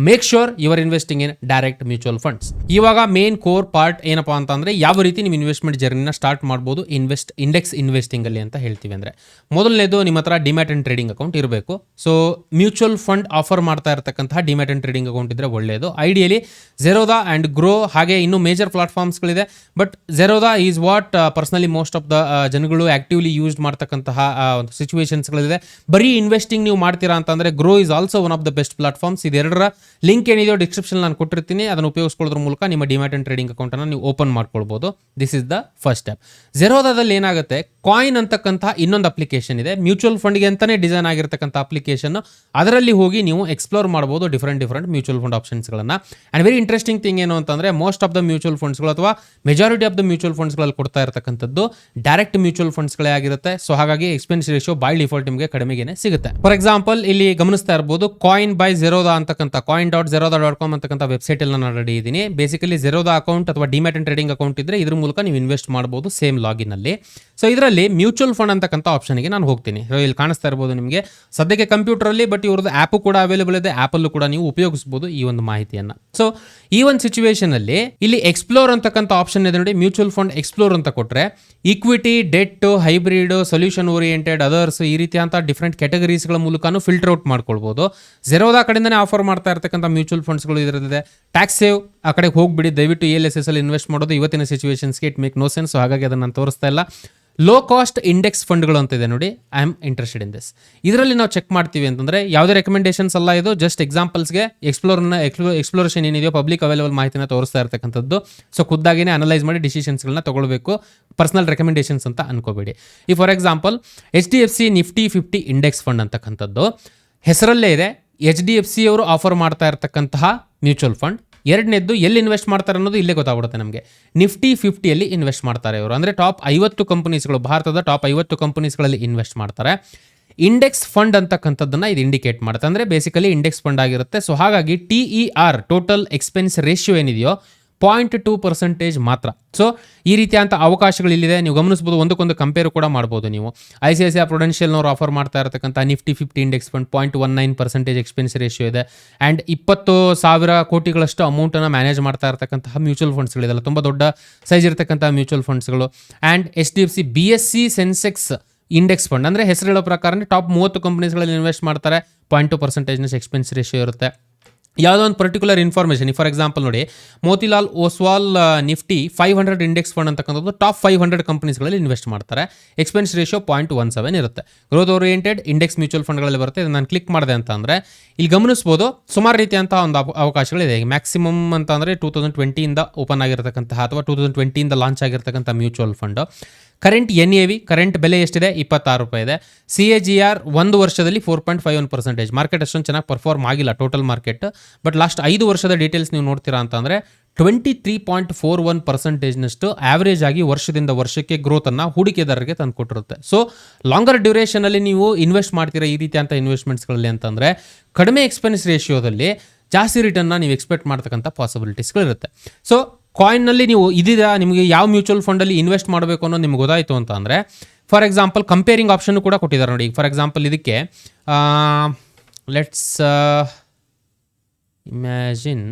make sure your investing in direct mutual funds ಇವಾಗ ಮೇನ್ ಕೋರ್ ಪಾರ್ಟ್ ಏನಪ್ಪಾ ಅಂತಂದ್ರೆ ಯಾವ ರೀತಿ ನೀವು ಇನ್ವೆಸ್ಟ್ಮೆಂಟ್ ಜರ್ನಿನ ಸ್ಟಾರ್ಟ್ ಮಾಡಬಹುದು ಇನ್ವೆಸ್ಟ್ ಇಂಡೆಕ್ಸ್ ಇನ್ವೆಸ್ಟಿಂಗ್ ಅಲ್ಲಿ ಅಂತ ಹೇಳ್ತೀವಿ ಅಂದ್ರೆ. ಮೊದಲನೇದು ನಿಮ್ಮ ಹತ್ರ ಡಿಮ್ಯಾಟ್ ಅಂಡ್ ಟ್ರೇಡಿಂಗ್ ಅಕೌಂಟ್ ಇರಬೇಕು. ಸೊ ಮ್ಯೂಚುವಲ್ ಫಂಡ್ ಆಫರ್ ಮಾಡ್ತಾ ಇರತಕ್ಕಂತಹ ಡಿಮ್ಯಾಟ್ ಅಂಡ್ ಟ್ರೇಡಿಂಗ್ ಅಕೌಂಟ್ ಇದ್ರೆ ಒಳ್ಳೆಯದು ಐಡಿಯಲಿ ಜೆರೋದಾ ಅಂಡ್ ಗ್ರೋ ಹಾಗೆ ಇನ್ನೂ major ಪ್ಲಾಟ್ಫಾರ್ಮ್ಸ್ಗಳಿದೆ but Zerodha is what personally most of the ಜನಗಳು ಆಕ್ಟಿವ್ಲಿ ಯೂಸ್ ಮಾಡ್ತಕ್ಕಂತಹ ಒಂದು ಸಿಚುವೇಶನ್ಸ್ಗಳಿದೆ ಬರೀ ಇನ್ವೆಸ್ಟಿಂಗ್ ನೀವು ಮಾಡ್ತೀರಾ ಅಂತಂದ್ರೆ Groww is also one of the best platforms ಇದೆರಡರ link ಏನಿದೆಯೋ ಡಿಸ್ಕ್ರಿಪ್ಷನ್ ನಾನು ಕೊಟ್ಟಿರ್ತೀನಿ. ಕೊಡ್ತೀನಿ ಅದನ್ನು ಉಪಯೋಗಿಸ್ಕೊಳ್ಳೋದ್ರ ಮೂಲಕ ನಿಮ್ಮ ಡಿಮ್ಯಾಟ್ ಅಂಡ್ ಟ್ರೇಡಿಂಗ್ ಅಕೌಂಟನ್ನು ನೀವು ಓಪನ್ ಮಾಡ್ಕೊಳ್ಬೋದು. This is the first step ಜೆರೋದಾದಲ್ಲಿ ಏನಾಗುತ್ತೆ? ಕಾಯಿನ್ ಅಂತಕ್ಕಂಥ ಇನ್ನೊಂದು ಅಪ್ಲಿಕೇಶನ್ ಇದೆ. ಮ್ಯೂಚುವಲ್ ಫಂಡ್ಗೆ ಅಂತಲೇ ಡಿಸೈನ್ ಆಗಿರ್ತಕ್ಕಂಥ ಅಪ್ಲಿಕೇಶನ್ ಅದರಲ್ಲಿ ಹೋಗಿ ನೀವು ಎಕ್ಸ್ಪ್ಲೋರ್ ಮಾಡ್ಬೋದು ಡಿಫ್ರೆಂಟ್ ಡಿಫ್ರೆಂಟ್ ಮ್ಯೂಚುವಲ್ ಫಂಡ್ ಆಪ್ಷನ್ಸ್ಗಳನ್ನು ಆ್ಯಂಡ್ ವೆರಿ ಇಂಟ್ರೆಸ್ಟಿಂಗ್ ಥಿಂಗ್ ಏನು ಅಂತಂದರೆ ಮೋಸ್ಟ್ ಆಫ್ ದ ಮ್ಯೂಚುವಲ್ ಫಂಡ್ಸ್ಗಳು ಅಥವಾ ಮೆಜಾರಿಟಿ ಆಫ್ ದ ಮ್ಯೂಚುವಲ್ ಫಂಡ್ಸ್ಗಳಲ್ಲಿ ಕೊಡ್ತಾ ಇರತಕ್ಕಂಥದ್ದು ಡೈರೆಕ್ಟ್ ಮ್ಯೂಚುವಲ್ ಫಂಡ್ಸ್ಗಳೇ ಆಗಿರುತ್ತೆ. ಸೊ ಹಾಗಾಗಿ ಎಕ್ಸ್ಪೆನ್ಸ್ ರೇಷಿಯೋ ಬೈ ಡಿಫಾಲ್ಟ್ ನಿಮಗೆ ಕಡಿಮೆಗೆ ಸಿಗುತ್ತೆ. ಫಾರ್ ಎಕ್ಸಾಂಪಲ್ ಇಲ್ಲಿ ಗಮನಿಸ್ತಾ ಇರ್ಬೋದು ಕಾಯಿನ್ ಬೈ ಜೆರೋದಾ ಅಂತಕ್ಕಂಥ coin dot Zerodha dot com ಅಂತಕ್ಕಂಥ ವೆಬ್ಸೈಟ್ ಅಲ್ಲಿ ನಾನು ಇದ್ದೀನಿ. ಬೇಸಿಕಲಿ ಜೆರೋದ ಅಕೌಂಟ್ ಅಥವಾ ಡಿಮ್ಯಾಟ್ ಟ್ರೇಡಿಂಗ್ ಅಕೌಂಟ್ ಇದ್ರೆ ಇದ್ರ ಮೂಲಕ ನೀವು ಇನ್ವೆಸ್ಟ್ ಮಾಡಬಹುದು ಸೇಮ್ ಲಾಗಿನ್ ಅಲ್ಲಿ. ಸೊ ಇದರಲ್ಲಿ ಮ್ಯೂಚುವಲ್ ಫಂಡ್ ಅಂತಕ್ಕಂಥ ಆಪ್ಷನ್ಗೆ ನಾನು ಹೋಗ್ತೀನಿ. ಇಲ್ಲಿ ಕಾಣಿಸ್ತಾ ಇರ್ಬೋದು ನಿಮಗೆ. ಸದ್ಯಕ್ಕೆ ಕಂಪ್ಯೂಟರ್ ಅಲ್ಲಿ ಬಟ್ ಇವ್ರದ್ದು ಆ್ಯಪ್ ಕೂಡ ಅವೈಲೇಬಲ್ ಇದೆ. ಆ್ಯಪಲ್ಲೂ ಕೂಡ ನೀವು ಉಪಯೋಗಿಸಬಹುದು ಈ ಒಂದು ಮಾಹಿತಿಯನ್ನ. ಸೊ ಈ ಒಂದು ಸಿಚುವೇಶನ್ ಅಲ್ಲಿ ಇಲ್ಲಿ ಎಕ್ಸ್ಪ್ಲೋರ್ ಅಂತಕ್ಕಂಥ ಆಪ್ಷನ್ ಇದೆ ನೋಡಿ. ಮ್ಯೂಚುವಲ್ ಫಂಡ್ ಎಕ್ಸ್ಪ್ಲೋರ್ ಅಂತ ಕೊಟ್ಟರೆ equity debt hybrid solution oriented others ಈ ರೀತಿಯಂತ ಡಿಫ್ರೆಂಟ್ ಕ್ಯಾಟಗರೀಸ್ಗಳ ಮೂಲಕನೂ ಫಿಲ್ಟರ್ ಔಟ್ ಮಾಡ್ಕೊಳ್ಬೋದು. ಜೆರೋದಾ ಕಡೆಯಿಂದನೇ ಆಫರ್ ಮಾಡ್ತಾ ಇರ್ತಕ್ಕಂಥ ಮ್ಯೂಚುವಲ್ ಫಂಡ್ಸ್ಗಳು ಇದರಲ್ಲಿದೆ ಟ್ಯಾಕ್ಸ್ ಸೇವ್ ಆ ಕಡೆಗೆ ಹೋಗ್ಬಿಡಿ. ದಯವಿಟ್ಟು ಎಲ್ ಎಸ್ ಎಸ್ ಅಲ್ಲಿ ಇನ್ವೆಸ್ಟ್ ಮಾಡೋದು. ಇವತ್ತಿನ ಸಿಚುವೇಶನ್ಸ್ಗೆ ಇಟ್ ಮೇಕ್ ನೋ ಸೆನ್ಸ್ ಹಾಗಾಗಿ ಅದನ್ನು ನಾನು ತೋರಿಸ್ತಾ ಇಲ್ಲ. ಲೋ ಕಾಸ್ಟ್ ಇಂಡೆಕ್ಸ್ ಫಂಡ್ಗಳು ಅಂತ ಇದೆ ನೋಡಿ. I am interested in this ಇದರಲ್ಲಿ ನಾವು ಚೆಕ್ ಮಾಡ್ತೀವಿ ಅಂತಂದರೆ, ಯಾವುದೇ ರೆಕಮೆಂಡೇಷನ್ಸ್ ಅಲ್ಲ ಇದು. ಜಸ್ಟ್ ಎಕ್ಸಾಂಪಲ್ಸ್ಗೆ ಎಕ್ಸ್ಪ್ಲೋರ್ನ ಎಕ್ಸ್ಪ್ಲೋರೇಷನ್ ಏನಿದೆಯೋ ಪಬ್ಲಿಕ್ ಅವೈಲೇಬಲ್ ಮಾಹಿತಿನ ತೋರಿಸ್ತಾ ಇರ್ತಕ್ಕಂಥದ್ದು. ಸೊ ಖುದ್ದಾಗಿನೇ ಅನಲೈಸ್ ಮಾಡಿ ಡಿಸಿಷನ್ಸ್ಗಳನ್ನ ತೊಗೊಳ್ಬೇಕು. ಪರ್ಸನಲ್ ರೆಕಮೆಂಡೇಷನ್ಸ್ ಅಂತ ಅನ್ಕೋಬೇಡಿ. ಈ for example H D F C Nifty fifty index fund ಅಂತಕ್ಕಂಥದ್ದು. ಹೆಸರಲ್ಲೇ ಇದೆ. ಎಚ್ ಡಿ ಎಫ್ ಸಿ ಅವರು ಆಫರ್ ಮಾಡ್ತಾ ಇರತಕ್ಕಂತಹ ಮ್ಯೂಚುವಲ್ ಫಂಡ್ ಎರಡನೇದ್ದು ಎಲ್ಲಿ ಇನ್ವೆಸ್ಟ್ ಮಾಡ್ತಾರೆ ಅನ್ನೋದು ಇಲ್ಲೇ ಗೊತ್ತಾಗ್ಬಿಡುತ್ತೆ ನಮಗೆ. ನಿಫ್ಟಿ ಫಿಫ್ಟಿಯಲ್ಲಿ ಇನ್ವೆಸ್ಟ್ ಮಾಡ್ತಾರೆ ಇವರು. ಅಂದರೆ ಟಾಪ್ ಐವತ್ತು ಕಂಪನೀಸ್ಗಳು ಭಾರತದ ಟಾಪ್ ಐವತ್ತು ಕಂಪನೀಸ್ಗಳಲ್ಲಿ ಇನ್ವೆಸ್ಟ್ ಮಾಡ್ತಾರೆ. ಇಂಡೆಕ್ಸ್ ಫಂಡ್ ಅಂತಕ್ಕಂಥದ್ದನ್ನು ಇದು ಇಂಡಿಕೇಟ್ ಮಾಡುತ್ತೆ. ಅಂದರೆ ಬೇಸಿಕಲಿ ಇಂಡೆಕ್ಸ್ ಫಂಡ್ ಆಗಿರುತ್ತೆ. ಸೊ ಹಾಗಾಗಿ T E R total expense ratio ಏನಿದೆಯೋ ಪಾಯಿಂಟ್ ಟೂ ಪರ್ಸೆಂಟೇಜ್ ಮಾತ್ರ. ಸೊ ಈ ರೀತಿಯಾದಂಥ ಅವಕಾಶಗಳು ಇಲ್ಲಿದೆ ನೀವು ಗಮನಿಸ್ಬೋದು, ಒಂದಕ್ಕೊಂದು ಕಂಪೇರ್ ಕೂಡ ಮಾಡ್ಬೋದು ನೀವು. I C I C I ಪ್ರೊಡೆನ್ಷಿಯಲ್ನವ್ರು offer ಮಾಡ್ತಾ ಇರತಕ್ಕಂಥ Nifty fifty index fund point one nine percentage expense ratio ಇದೆ. ಆ್ಯಂಡ್ ಇಪ್ಪತ್ತು ಸಾವಿರ ಕೋಟಿಗಳಷ್ಟು ಅಮೌಂಟನ್ನು ಮ್ಯಾನೇಜ್ ಮಾಡ್ತಾ ಇರತಕ್ಕಂತಹ ಮ್ಯೂಚುವಲ್ ಫಂಡ್ಸ್ಗಳಿದೆಲ್ಲ ತುಂಬ ದೊಡ್ಡ ಸೈಜ್ ಇರತಕ್ಕಂಥ mutual ಫಂಡ್ಸ್ಗಳು and H D F C B S C Sensex index fund ಅಂದರೆ ಹೆಸರು ಹೇಳೋ ಪ್ರಕಾರ ಟಾಪ್ ಮೂವತ್ತು ಕಂಪನೀಸ್ಗಳಲ್ಲಿ ಇನ್ವೆಸ್ಟ್ ಮಾಡ್ತಾರೆ. ಪಾಯಿಂಟ್ ಟು ಪರ್ಸೆಂಟೇಜ್ನ ಎಕ್ಸ್ಪೆನ್ಸ್ ರೇಷಿಯೋ ಇರುತ್ತೆ. ಯಾವುದೋ ಒಂದು ಪರ್ಟಿಕ್ಯುಲರ್ ಇನ್ಫಾರ್ಮೇಷನ್ ಫಾರ್ ಎಕ್ಸಾಂಪಲ್ ನೋಡಿ, Motilal Oswal Nifty five hundred index fund ಅಂತಕ್ಕಂಥದ್ದು ಟಾಪ್ ಫೈವ್ ಹಂಡ್ರೆಡ್ ಕಂಪನೀಸ್ಗಳಲ್ಲಿ ಇನ್ವೆಸ್ಟ್ ಮಾಡ್ತಾರೆ. Expense ratio point one seven ಇರುತ್ತೆ. ಗ್ರೋತ್ ಓರಿಯೆಂಟೆಡ್ ಇಂಡೆಕ್ಸ್ ಮ್ಯೂಚುವಲ್ ಫಂಡ್ಗಳಲ್ಲಿ ಬರುತ್ತೆ. ನಾನು ಕ್ಲಿಕ್ ಮಾಡಿದೆ ಅಂತ ಅಂದರೆ ಇಲ್ಲಿ ಗಮನಿಸ್ಬೋದು, ಸುಮಾರು ರೀತಿಯಂಥ ಒಂದು ಅವ- ಅವಕಾಶಗಳಿದೆ. ಮ್ಯಾಕ್ಸಿಮಮ್ ಅಂತ ಅಂದರೆ ಟೂ ತೌಸಂಡ್ ಟ್ವೆಂಟಿಯಿಂದ ಓಪನ್ ಆಗಿರತಕ್ಕಂತಹ ಅಥವಾ ಟೂ ತೌಸಂಡ್ ಟ್ವೆಂಟಿಯಿಂದ ಲಾಂಚ್ ಆಗಿರತಕ್ಕಂಥ mutual fund current N A V, current ಬೆಲೆ ಎಷ್ಟಿದೆ? ಇಪ್ಪತ್ತಾರು ರೂಪಾಯಿ ಇದೆ. ಸಿ ಎ ಜಿ ಆರ್ ಒಂದು ವರ್ಷದಲ್ಲಿ four point five one percentage. Market ಅಷ್ಟೊಂದು ಚೆನ್ನಾಗಿ ಪರ್ಫಾರ್ಮ್ ಆಗಿಲ್ಲ ಟೋಟಲ್ ಮಾರ್ಕೆಟ್ ಬಟ್ ಲಾಸ್ಟ್ ಐದು ವರ್ಷದ ಡೀಟೇಲ್ಸ್ ನೀವು ನೋಡ್ತೀರಾ ಅಂತಂದರೆ twenty three point four one ಪರ್ಸೆಂಟೇಜ್ನಷ್ಟು average ಆಗಿ ವರ್ಷದಿಂದ ವರ್ಷಕ್ಕೆ ಗ್ರೋತನ್ನು ಹೂಡಿಕೆದಾರರಿಗೆ ತಂದು ಕೊಟ್ಟಿರುತ್ತೆ. ಸೊ ಲಾಂಗರ್ ಡ್ಯೂರೇಷನಲ್ಲಿ ನೀವು ಇನ್ವೆಸ್ಟ್ ಮಾಡ್ತೀರಾ ಈ ರೀತಿಯಂಥ ಇನ್ವೆಸ್ಟ್ಮೆಂಟ್ಸ್ಗಳಲ್ಲಿ ಅಂತಂದರೆ ಕಡಿಮೆ ಎಕ್ಸ್ಪೆನ್ಸ್ ರೇಷಿಯೋದಲ್ಲಿ ಜಾಸ್ತಿ ರಿಟರ್ನ್ನ ನೀವು ಎಕ್ಸ್ಪೆಕ್ಟ್ ಮಾಡ್ತಕ್ಕಂಥ ಪಾಸಿಬಿಲಿಟೀಸ್ಗಳಿರುತ್ತೆ ಸೊ ಕಾಯಿನ್ನಲ್ಲಿ ನೀವು ಇದೀರಾ ನಿಮಗೆ ಯಾವ ಮ್ಯೂಚುವಲ್ ಫಂಡಲ್ಲಿ ಇನ್ವೆಸ್ಟ್ ಮಾಡಬೇಕು ಅನ್ನೋದು ನಿಮ್ಗೆ ಗೊತ್ತಾಯಿತು ಅಂತ ಅಂದರೆ ಫಾರ್ ಎಕ್ಸಾಂಪಲ್ ಕಂಪೇರಿಂಗ್ ಆಪ್ಷನ್ ಕೂಡ ಕೊಟ್ಟಿದ್ದಾರೆ ನೋಡಿ. ಫಾರ್ ಎಕ್ಸಾಂಪಲ್ ಇದಕ್ಕೆ let's imagine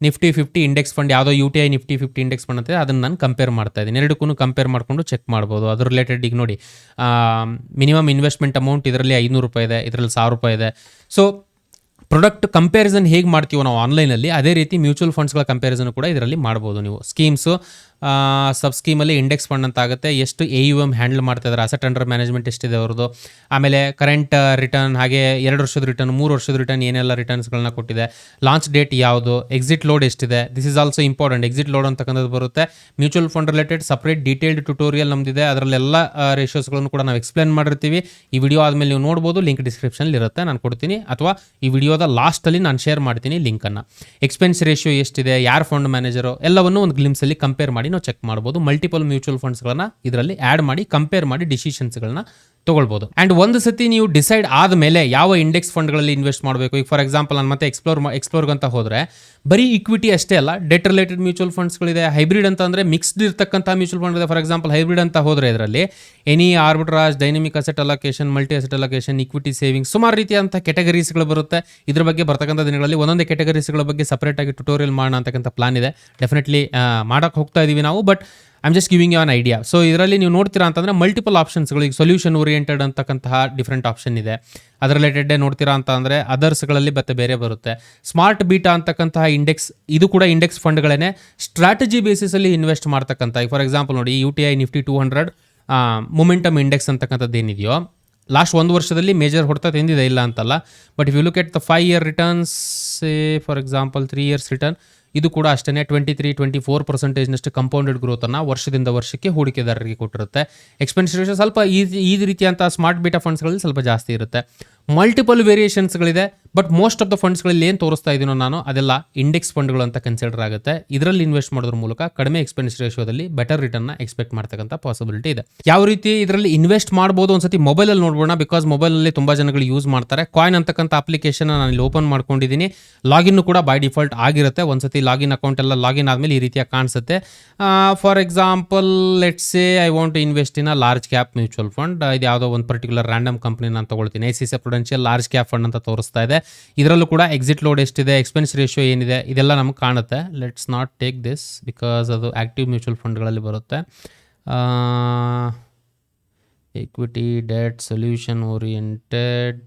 Nifty fifty index fund ಯಾವುದೋ U T I Nifty fifty index fund ಅಂತ ಅದನ್ನು ನಾನು ಕಂಪೇರ್ ಮಾಡ್ತಾ ಇದ್ದೀನಿ. ಎರಡಕ್ಕೂ ಕಂಪೇರ್ ಮಾಡಿಕೊಂಡು ಚೆಕ್ ಮಾಡ್ಬೋದು. ಅದ್ರ ರಿಲೇಟೆಡ್ ಈಗ ನೋಡಿ ಮಿನಿಮಮ್ ಇನ್ವೆಸ್ಟ್ಮೆಂಟ್ ಅಮೌಂಟ್ ಇದರಲ್ಲಿ ಐನೂರು ರೂಪಾಯಿ ಇದೆ, ಇದರಲ್ಲಿ ಸಾವಿರ ರೂಪಾಯಿ ಇದೆ. ಸೊ ಪ್ರಾಡಕ್ಟ್ ಕಂಪ್ಯಾರಿಸನ್ ಹೇಗೆ ಮಾಡ್ತೀವೋ ನಾವು ಆನ್ಲೈನಲ್ಲಿ ಅದೇ ರೀತಿ ಮ್ಯೂಚುವಲ್ ಫಂಡ್ಸ್ಗಳ ಕಂಪ್ಯಾರಿಸನ್ ಕೂಡ ಇದರಲ್ಲಿ ಮಾಡ್ಬೋದು ನೀವು. ಸ್ಕೀಮ್ಸು ಸಬ್ ಸ್ಕೀಮಲ್ಲಿ ಇಂಡೆಕ್ಸ್ ಫಂಡ್ ಅಂತ ಆಗುತ್ತೆ ಎಷ್ಟು ಎ ಯು ಎಂ ಹ್ಯಾಂಡಲ್ ಮಾಡ್ತಾ ಇದ್ದಾರೆ ಅಸೆಟ್ ಅಂಡರ್ ಮ್ಯಾನೇಜ್ಮೆಂಟ್ ಎಷ್ಟಿದೆ ಅವ್ರದ್ದು. ಆಮೇಲೆ ಕರೆಂಟ್ ರಿಟರ್ನ್ ಹಾಗೆ ಎರಡು ವರ್ಷದ ರಿಟರ್ನ್ ಮೂರು ವರ್ಷದ ರಿಟರ್ನ್ ಏನೆಲ್ಲ ರಿಟರ್ನ್ಸ್ಗಳನ್ನ ಕೊಟ್ಟಿದೆ. ಲಾಂಚ್ ಡೇಟ್ ಯಾವುದು ಎಕ್ಸಿಟ್ ಲೋಡ್ ಎಷ್ಟಿದೆ. This is also important exit load ಅಂತಕ್ಕಂಥದ್ದು ಬರುತ್ತೆ. Mutual fund related separate detailed tutorial ನಮ್ದಿದೆ. ಅದರಲ್ಲೆಲ್ಲ ರೇಷಿಯೋಸ್ಗಳನ್ನು ಕೂಡ ನಾವು ಎಕ್ಸ್ಪ್ಲೇನ್ ಮಾಡಿರ್ತೀವಿ. ಈ ವಿಡಿಯೋ ಆದಮೇಲೆ ನೀವು ನೋಡ್ಬೋದು ಲಿಂಕ್ ಡಿಸ್ಕ್ರಿಪ್ಷನಲ್ಲಿ ಇರುತ್ತೆ, ನಾನು ಕೊಡ್ತೀನಿ. ಅಥವಾ ಈ ವಿಡಿಯೋದ ಲಾಸ್ಟಲ್ಲಿ ನಾನು ಶೇರ್ ಮಾಡ್ತೀನಿ ಲಿಂಕನ್ನು ಎಕ್ಸ್ಪೆನ್ಸ್ ರೇಷಿಯೋ ಎಷ್ಟಿದೆ, ಯಾರು ಫಂಡ್ ಮ್ಯಾನೇಜರು ಎಲ್ಲವನ್ನು ಒಂದು ಗ್ಲಿಮ್ಸಲ್ಲಿ ಕಂಪೇರ್ ಮಾಡಿ ನಾವು ಚೆಕ್ ಮಾಡ್ಬೋದು ಮಲ್ಟಿಪಲ್ ಮ್ಯೂಚುವಲ್ ಫಂಡ್ಸ್ಗಳನ್ನ ಇದರಲ್ಲಿ ಆ್ಯಡ್ ಮಾಡಿ ಕಂಪೇರ್ ಮಾಡಿ ಡಿಸಿಷನ್ಸ್ಗಳನ್ನ ತಗೊಳ್ಬೋದು. ಆ್ಯಂಡ್ ಒಂದು ಸತಿ ನೀವು ಡಿಸೈಡ್ ಆದಮೇಲೆ ಯಾವ ಇಂಡೆಕ್ಸ್ ಫಂಡ್ಗಳಲ್ಲಿ ಇನ್ವೆಸ್ಟ್ ಮಾಡಬೇಕು? ಈಗ ಫಾರ್ ಎಕ್ಸಾಂಪಲ್ ನಾನು ಮತ್ತೆ ಎಕ್ಸ್ಪ್ಲೋರ್ ಎಕ್ಸ್ಪ್ಲೋರ್ ಅಂತ ಹೋದರೆ, ಬರೀ ಇಕ್ವಿಟಿ ಅಷ್ಟೇ ಅಲ್ಲ ಡೆಟ್ ರಿಲೇಟೆಡ್ ಮ್ಯೂಚುವಲ್ ಫಂಡ್ಸ್ಗಳಿದೆ ಹೈಬ್ರಿಡ್ ಅಂತ ಅಂದರೆ ಮಿಕ್ಸ್ಡ್ ಇರ್ತಕ್ಕಂಥ ಮ್ಯೂಚುವಲ್ ಫಂಡ್ ಇದೆ. ಫಾರ್ ಎಕ್ಸಾಂಪಲ್ ಹೈಬ್ರಿಡ್ ಅಂತ ಹೋದರೆ ಇದರಲ್ಲಿ any arbitrage dynamic asset allocation multi asset allocation equity savings ಸುಮಾರು ರೀತಿಯಂಥ ಕೆಟಗರೀಸ್ಗಳು ಬರುತ್ತೆ. ಇದ್ರ ಬಗ್ಗೆ ಬರ್ತಕ್ಕಂಥ ದಿನಗಳಲ್ಲಿ ಒಂದೊಂದೇ ಕೆಟಗರೀಸ್ಗಳ ಬಗ್ಗೆ ಸಪ್ರೇಟಾಗಿ ಟ್ಯುಟೋರಿಯಲ್ ಮಾಡೋಣ ಅಂತಕ್ಕಂಥ ಪ್ಲಾನ್ ಇದೆ. ಡೆಫಿನೆಟ್ಲಿ ಮಾಡೋಕ್ಕೆ ಹೋಗ್ತಾ ಇದೀವಿ ನಾವು but I'm just giving you an idea so ಇದರಲ್ಲಿ ನೀವು ನೋಡ್ತೀರಾ ಅಂತಂದರೆ ಮಲ್ಟಿಪಲ್ ಆಪ್ಷನ್ಸ್ಗಳು ಈಗ ಸೊಲ್ಯೂಷನ್ ಓರಿಯೆಂಟೆಡ್ ಅಂತಕ್ಕಂತಹ ಡಿಫ್ರೆಂಟ್ ಆಪ್ಷನ್ ಇದೆ. ಅದರ ರಿಲೇಟೆಡ್ ನೋಡ್ತೀರಾ ಅಂತ ಅಂದರೆ ಅದರ್ಸ್ಗಳಲ್ಲಿ ಮತ್ತೆ ಬೇರೆ ಬರುತ್ತೆ. ಸ್ಮಾರ್ಟ್ ಬೀಟಾ ಅಂತಕ್ಕಂತಹ ಇಂಡೆಕ್ಸ್ ಇದು ಕೂಡ ಇಂಡೆಕ್ಸ್ ಫಂಡ್ಗಳೇ ಸ್ಟ್ರಾಟಜಿ ಬೇಸಿಸಲ್ಲಿ ಇನ್ವೆಸ್ಟ್ ಮಾಡ್ತಕ್ಕಂಥ ಫಾರ್ ಎಕ್ಸಾಂಪಲ್ ನೋಡಿ U T I Nifty two hundred momentum index ಅಂತಕ್ಕಂಥದ್ದು ಏನಿದೆಯೋ ಲಾಸ್ಟ್ ಒಂದು ವರ್ಷದಲ್ಲಿ ಮೇಜರ್ ಹೊಡೆತ ತಿಂದಿದೆ ಇಲ್ಲ ಅಂತಲ್ಲ. But if you look at the five year returns for example three years return ಇದು ಕೂಡ ಅಷ್ಟೇ ಟ್ವೆಂಟಿ ತ್ರೀ ಟ್ವೆಂಟಿ ಫೋರ್ ಪರ್ಸೆಂಟೇಜ್ನಷ್ಟು ಕಂಪೌಂಡೆಡ್ ಗ್ರೋತನ್ನು ವರ್ಷದಿಂದ ವರ್ಷಕ್ಕೆ ಹೂಡಿಕೆದಾರರಿಗೆ ಕೊಟ್ಟಿರುತ್ತೆ. ಎಕ್ಸ್ಪೆನ್ಸ್ ಸ್ವಲ್ಪ ಈ ಈ ರೀತಿಯಂಥ ಸ್ಮಾರ್ಟ್ ಬೀಟಾ ಫಂಡ್ಸ್ಗಳಲ್ಲಿ ಸ್ವಲ್ಪ ಜಾಸ್ತಿ ಇರುತ್ತೆ. ಮಲ್ಟಿಪಲ್ ವೇರಿಯೇಷನ್ಸ್ಗಳಿದೆ ಬಟ್ ಮೋಸ್ಟ್ ಆಫ್ ದ ಫಂಡ್ಸ್ಗಳಲ್ಲಿ ಏನು ತೋರಿಸ್ತಾ ಇದ್ದೀನೋ ನಾನು, ಅದೆಲ್ಲ ಇಂಡೆಕ್ಸ್ ಫಂಡ್ಗಳು ಅಂತ ಕನ್ಸಿಡರ್ ಆಗುತ್ತೆ. ಇದರಲ್ಲಿ ಇನ್ವೆಸ್ಟ್ ಮಾಡೋದ್ರ ಮೂಲಕ ಕಡಿಮೆ ಎಕ್ಸ್ಪೆನ್ಸ್ ರೇಷೋದಲ್ಲಿ ಬೆಟರ್ ರಿಟರ್ನ್ ಎಕ್ಸ್ಪೆಕ್ಟ್ ಮಾಡ್ತಕ್ಕಂಥ ಪಾಸಿಬಿಲಿಟಿ ಇದೆ. ಯಾವ ರೀತಿ ಇದರಲ್ಲಿ ಇನ್ವೆಸ್ಟ್ ಮಾಡ್ಬೋದು ಒಂದ್ಸತಿ ಮೊಬೈಲಲ್ಲಿ ನೋಡ್ಬೋಣ ಬಿಕಾಸ್ ಮೊಬೈಲಲ್ಲಿ ತುಂಬ ಜನಗಳು ಯೂಸ್ ಮಾಡ್ತಾರೆ. ಕಾಯಿನ್ ಅಂತಕ್ಕಂಥ ಅಪ್ಲಿಕೇಶನ್ ನಾನು ಇಲ್ಲಿ ಓಪನ್ ಮಾಡ್ಕೊಂಡಿದ್ದೀನಿ ಲಾಗಿನ್ ಕೂಡ ಬೈ ಡಿಫಾಲ್ಟ್ ಆಗಿರುತ್ತೆ. ಒಂದ್ಸತಿ ಲಾಗಿನ್ ಅಕೌಂಟ್ ಎಲ್ಲ ಲಾಗಿನ್ ಆದಮೇಲೆ ಈ ರೀತಿಯಾಗಿ ಕಾಣಿಸುತ್ತೆ. For example let's say I want to invest in large cap mutual fund ಇದು ಯಾವುದೋ ಒಂದು ಪರ್ಟಿಕ್ಯುಲರ್ ರ್ಯಾಂಡಮ್ ಕಂಪ್ನಿ ನಾನು ತಗೊಳ್ತೀನಿ. I C C Prudential large cap fund ಅಂತ ತೋರಿಸ್ತಾ ಇದೆ. ಇದರಲ್ಲೂ ಕೂಡ ಎಕ್ಸಿಟ್ ಲೋಡ್ ಎಷ್ಟಿದೆ ಎಕ್ಸ್ಪೆನ್ಸ್ ರೇಷಿಯೋ ಏನಿದೆ, ಇದೆಲ್ಲ ನಮಗೆ ಕಾಣುತ್ತೆ. Let's not take this because ಅದು ಆ್ಯಕ್ಟಿವ್ ಮ್ಯೂಚುವಲ್ ಫಂಡ್ಗಳಲ್ಲಿ ಬರುತ್ತೆ. Equity debt solution oriented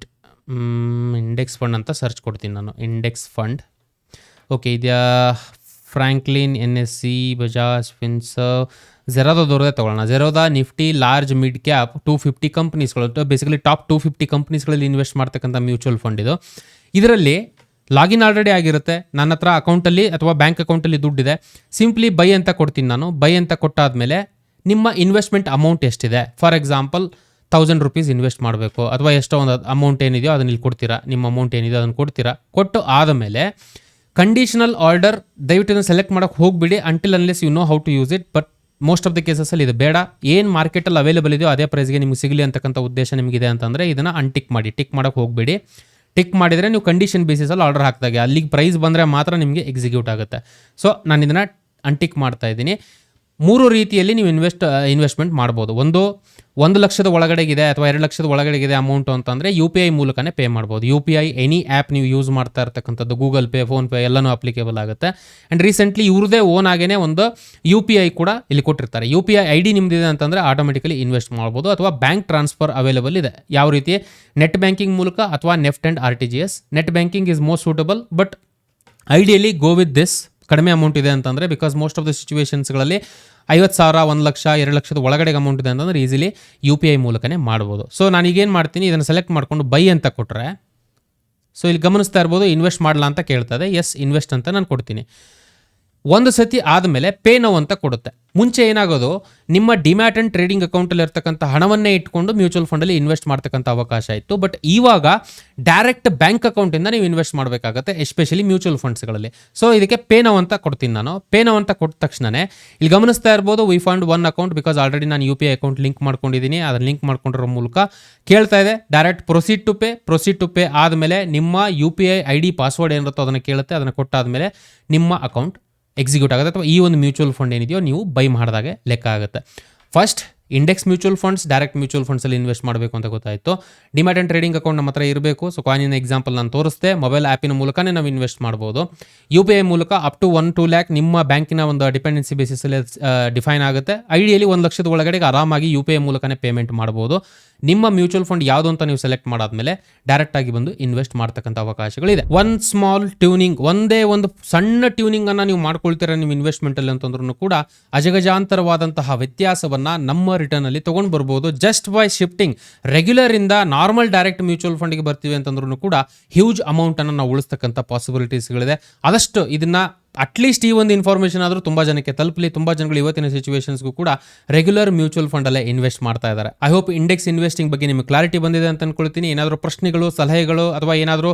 index fund ಅಂತ ಸರ್ಚ್ ಕೊಡ್ತೀನಿ ನಾನು. ಇಂಡೆಕ್ಸ್ ಫಂಡ್ ಓಕೆ ಇದೆಯಾ Franklin N S C Bajaj Finserv ಜೆರೋದವ್ರದೇ ತೊಗೊಳ್ಳೋಣ. Zerodha Nifty large mid cap two fifty ಕಂಪ್ನೀಸ್ಗಳು basically top two fifty ಕಂಪ್ನೀಸ್ಗಳಲ್ಲಿ invest ಮಾಡ್ತಕ್ಕಂಥ ಮ್ಯೂಚುವಲ್ ಫಂಡ್ ಇದು. ಇದರಲ್ಲಿ ಲಾಗಿನ್ ಆಲ್ರೆಡಿ ಆಗಿರುತ್ತೆ. ನನ್ನ ಹತ್ರ ಅಕೌಂಟಲ್ಲಿ ಅಥವಾ ಬ್ಯಾಂಕ್ ಅಕೌಂಟಲ್ಲಿ ದುಡ್ಡಿದೆ. ಸಿಂಪ್ಲಿ ಬೈ ಅಂತ ಕೊಡ್ತೀನಿ ನಾನು. ಬೈ ಅಂತ ಕೊಟ್ಟಾದಮೇಲೆ ನಿಮ್ಮ ಇನ್ವೆಸ್ಟ್ಮೆಂಟ್ ಅಮೌಂಟ್ ಎಷ್ಟಿದೆ? For example thousand rupees invest ಮಾಡಬೇಕು. ಅಥವಾ ಎಷ್ಟೋ ಒಂದು ಅಮೌಂಟ್ ಏನಿದೆಯೋ ಅದನ್ನ ಇಲ್ಲಿ ಕೊಡ್ತೀರಾ? ನಿಮ್ಮ ಅಮೌಂಟ್ ಏನಿದೆಯೋ ಅದನ್ನು ಕೊಡ್ತೀರಾ? ಕೊಟ್ಟು ಆದಮೇಲೆ ಕಂಡೀಷನಲ್ ಆರ್ಡರ್ ದಯವಿಟ್ಟು ಸೆಲೆಕ್ಟ್ ಮಾಡೋಕ್ಕೆ ಹೋಗ್ಬಿಡಿ. Until unless you know how to use it but most of the ಕೇಸಸಲ್ಲಿ ಇದು. ಬೇಡ, ಏನು ಮಾರ್ಕೆಟಲ್ಲಿ ಅವೈಲೇಬಲ್ ಇದೆಯೋ ಅದೇ ಪ್ರೈಸ್ಗೆ ನಿಮ್ಗೆ ಸಿಗಲಿ ಅಂತಕ್ಕಂಥ ಉದ್ದೇಶ ನಿಮಗಿದೆ ಅಂತಂದರೆ ಇದನ್ನು ಅನ್ಟಿಕ್ ಮಾಡಿ. ಟಿಕ್ ಮಾಡೋಕ್ಕೆ ಹೋಗಬೇಡಿ. ಟಿಕ್ ಮಾಡಿದರೆ ನೀವು ಕಂಡೀಷನ್ ಬೇಸಿಸಲ್ಲಿ ಆರ್ಡರ್ ಹಾಕಿದಾಗೆ. ಅಲ್ಲಿಗೆ ಪ್ರೈಸ್ ಬಂದರೆ ಮಾತ್ರ ನಿಮಗೆ ಎಕ್ಸಿಕ್ಯೂಟ್ ಆಗುತ್ತೆ. ಸೊ ನಾನು ಇದನ್ನು ಅನ್ಟಿಕ್ ಮಾಡ್ತಾ ಇದ್ದೀನಿ. ಮೂರು ರೀತಿಯಲ್ಲಿ ನೀವು ಇನ್ವೆಸ್ಟ್ ಇನ್ವೆಸ್ಟ್ಮೆಂಟ್ ಮಾಡ್ಬೋದು. ಒಂದು ಒಂದು ಲಕ್ಷದ ಒಳಗಡೆಗಿದೆ ಅಥವಾ ಎರಡು ಲಕ್ಷದ ಒಳಗಡೆಗಿದೆ ಅಮೌಂಟು ಅಂತಂದರೆ ಯು ಪಿ ಐ ಮೂಲಕನೇ ಪೇ ಮಾಡ್ಬೋದು. U P I any app ನೀವು ಯೂಸ್ ಮಾಡ್ತಾ ಇರ್ತಕ್ಕಂಥದ್ದು ಗೂಗಲ್ ಪೇ ಫೋನ್ಪೇ ಎಲ್ಲನೂ ಅಪ್ಲಿಕೇಬಲ್ ಆಗುತ್ತೆ. ಆ್ಯಂಡ್ ರೀಸೆಂಟ್ಲಿ ಇವ್ರದೇ ಓನ್ ಆಗೇ ಒಂದು ಯು ಪಿ ಐ ಕೂಡ ಇಲ್ಲಿ ಕೊಟ್ಟಿರ್ತಾರೆ. U P I I D ನಿಮ್ದಿದೆ ಅಂತಂದರೆ ಆಟೋಮೆಟಿಕಲಿ ಇನ್ವೆಸ್ಟ್ ಮಾಡ್ಬೋದು ಅಥವಾ ಬ್ಯಾಂಕ್ ಟ್ರಾನ್ಸ್ಫರ್ ಅವೈಲೇಬಲ್ ಇದೆ. ಯಾವ ರೀತಿ? ನೆಟ್ ಬ್ಯಾಂಕಿಂಗ್ ಮೂಲಕ ಅಥವಾ NEFT and R T G S net banking is most suitable but ideally go with this ಕಡಿಮೆ ಅಮೌಂಟ್ ಇದೆ ಅಂತಂದರೆ ಬಿಕಾಸ್ ಮೋಸ್ಟ್ ಆಫ್ ದ ಸಿಚುವೇಶನ್ಸ್ಗಳಲ್ಲಿ ಐವತ್ತು ಸಾವಿರ, ಒಂದು ಲಕ್ಷ, ಎರಡು ಲಕ್ಷದ ಒಳಗಡೆಗೆ ಅಮೌಂಟ್ ಇದೆ ಅಂತಂದ್ರೆ ಈಸಿಲಿ ಯು ಪಿ ಐ ಮೂಲಕನೇ ಮಾಡ್ಬೋದು. ಸೊ ನಾನೀಗೇನು ಮಾಡ್ತೀನಿ, ಇದನ್ನು ಸೆಲೆಕ್ಟ್ ಮಾಡಿಕೊಂಡು ಬೈ ಅಂತ ಕೊಟ್ಟರೆ ಸೊ ಇಲ್ಲಿ ಗಮನಿಸ್ತಾ ಇರ್ಬೋದು ಇನ್ವೆಸ್ಟ್ ಮಾಡಲಾ ಅಂತ ಕೇಳ್ತದೆ ಎಸ್ ಇನ್ವೆಸ್ಟ್ ಅಂತ ನಾನು ಕೊಡ್ತೀನಿ. ಒಂದು ಸತಿ ಆದಮೇಲೆ ಪೇ ನೋ ಅಂತ ಕೊಡುತ್ತೆ. ಮುಂಚೆ ಏನಾಗೋದು, ನಿಮ್ಮ ಡಿಮ್ಯಾಟ್ ಅಂಡ್ ಟ್ರೇಡಿಂಗ್ ಅಕೌಂಟಲ್ಲಿ ಇರ್ತಕ್ಕಂಥ ಹಣವನ್ನೇ ಇಟ್ಕೊಂಡು ಮ್ಯೂಚುವಲ್ ಫಂಡಲ್ಲಿ ಇನ್ವೆಸ್ಟ್ ಮಾಡ್ತಕ್ಕಂಥ ಅವಕಾಶ ಇತ್ತು. ಬಟ್ ಇವಾಗ ಡೈರೆಕ್ಟ್ ಬ್ಯಾಂಕ್ ಅಕೌಂಟಿಂದ ನೀವು ಇನ್ವೆಸ್ಟ್ ಮಾಡಬೇಕಾಗುತ್ತೆ ಎಸ್ಪೆಷಲಿ ಮ್ಯೂಚುವಲ್ ಫಂಡ್ಸ್ಗಳಲ್ಲಿ ಸೊ ಇದಕ್ಕೆ ಪೇ ನೋ ಅಂತ ಕೊಡ್ತೀನಿ ನಾನು. ಪೇ ನೋ ಅಂತ ಕೊಟ್ಟ ತಕ್ಷಣನೇ, ಇಲ್ಲಿ ಗಮನಿಸ್ತಾ ಇರ್ಬೋದು we fund one account because already ನಾನು U P I account link ಮಾಡ್ಕೊಂಡಿದ್ದೀನಿ. ಅದನ್ನು ಲಿಂಕ್ ಮಾಡ್ಕೊಂಡಿರೋ ಮೂಲಕ ಕೇಳ್ತಾ ಇದೆ. Direct proceed to pay proceed to pay ಆದಮೇಲೆ ನಿಮ್ಮ U P I I D password ಏನಿರುತ್ತೋ ಅದನ್ನು ಕೇಳುತ್ತೆ. ಅದನ್ನು ಕೊಟ್ಟಾದಮೇಲೆ ನಿಮ್ಮ ಅಕೌಂಟ್ ಎಕ್ಸಿಕ್ಯೂಟ್ ಆಗುತ್ತೆ ಅಥವಾ ಈ ಒಂದು ಮ್ಯೂಚುವಲ್ ಫಂಡ್ ಏನಿದೆಯೋ ನೀವು ಬೈ ಮಾಡಿದಾಗೆ ಲೆಕ್ಕ ಆಗುತ್ತೆ. First index mutual funds direct mutual ಫಂಡ್ಸಲ್ಲಿ invest ಮಾಡಬೇಕು ಅಂತ ಗೊತ್ತಾಯಿತು. ಡಿಮ್ಯಾಟ್ ಆ್ಯಂಡ್ ಟ್ರೇಡಿಂಗ್ ಅಕೌಂಟ್ ನಮ್ಮ ಹತ್ರ ಇರಬೇಕು. ಸೊ ಕಾಯಿನಿನ ಎಕ್ಸಾಂಪಲ್ ನಾನು ತೋರಿಸ್ದೆ. ಮೊಬೈಲ್ ಆ್ಯಪಿನ ಮೂಲಕನೇ ನಾವು ಇನ್ವೆಸ್ಟ್ ಮಾಡ್ಬೋದು. ಯು ಪಿ ಐ ಮೂಲಕ up to one to lakh ನಿಮ್ಮ ಬ್ಯಾಂಕಿನ ಒಂದು ಡಿಪೆಂಡೆನ್ಸಿ ಬೇಸಿಸಲ್ಲಿ ಡಿಫೈನ್ ಆಗುತ್ತೆ. ಐಡಿಯಲ್ಲಿ ಒಂದು ಲಕ್ಷದ ಒಳಗಡೆಗೆ ಆರಾಮಾಗಿ ಯು ಪಿ ಐ ಮೂಲಕನೇ ಪೇಮೆಂಟ್ ಮಾಡ್ಬೋದು. ನಿಮ್ಮ ಮ್ಯೂಚುವಲ್ ಫಂಡ್ ಯಾವುದು ಅಂತ ನೀವು ಸೆಲೆಕ್ಟ್ ಮಾಡಾದ್ಮೇಲೆ ಡೈರೆಕ್ಟ್ ಆಗಿ ಬಂದು ಇನ್ವೆಸ್ಟ್ ಮಾಡ್ತಕ್ಕಂಥ ಅವಕಾಶಗಳಿದೆ. ಒನ್ ಸ್ಮಾಲ್ ಟ್ಯೂನಿಂಗ್ ಒಂದೇ ಒಂದು ಸಣ್ಣ ಟ್ಯೂನಿಂಗ್ ಅನ್ನ ನೀವು ಮಾಡ್ಕೊಳ್ತೀರ ನಿಮ್ಮ ಇನ್ವೆಸ್ಟ್ಮೆಂಟ್ ಅಲ್ಲಿ ಅಂತಂದ್ರೂ ಕೂಡ ಅಜಗಜಾಂತರವಾದಂತಹ ವ್ಯತ್ಯಾಸವನ್ನ ನಮ್ಮ ರಿಟರ್ನ್ ಅಲ್ಲಿ ತಗೊಂಡು ಬರ್ಬೋದು. ಜಸ್ಟ್ ಬೈ ಶಿಫ್ಟಿಂಗ್ ರೆಗ್ಯುಲರ್ ಇಂದ ನಾರ್ಮಲ್ ಡೈರೆಕ್ಟ್ ಮ್ಯೂಚುವಲ್ ಫಂಡ್ಗೆ ಬರ್ತೀವಿ ಅಂತಂದ್ರೂ ಕೂಡ ಹ್ಯೂಜ್ ಅಮೌಂಟ್ ಅನ್ನು ನಾವು ಉಳಿಸ್ತಕ್ಕಂಥ ಪಾಸಿಬಿಲಿಟೀಸ್ಗಳಿದೆ ಆದಷ್ಟು ಇದನ್ನ ಅಟ್ಲೀಸ್ಟ್ ಈ ಒಂದು ಇನ್ಫಾರ್ಮೇಷನ್ ಆದರೂ ತುಂಬ ಜನಕ್ಕೆ ತಲುಪಲಿ, ತುಂಬ ಜನಗಳು ಇವತ್ತಿನ ಸಿಚುವೇಶನ್ಸ್ಗೂ ಕೂಡ ರೆಗ್ಯುಲರ್ ಮ್ಯೂಚುವಲ್ ಫಂಡಲ್ಲೇ ಇನ್ವೆಸ್ಟ್ ಮಾಡ್ತಾ ಇದ್ದಾರೆ. ಐ ಹೋಪ್ ಇಂಡೆಕ್ಸ್ ಇನ್ವೆಸ್ಟಿಂಗ್ ಬಗ್ಗೆ ನಿಮಗೆ ಕ್ಲಾರಿಟಿ ಬಂದಿದೆ ಅಂತ ಅನ್ಕೊಳ್ತೀನಿ. ಏನಾದರೂ ಪ್ರಶ್ನೆಗಳು, ಸಲಹೆಗಳು ಅಥವಾ ಏನಾದರೂ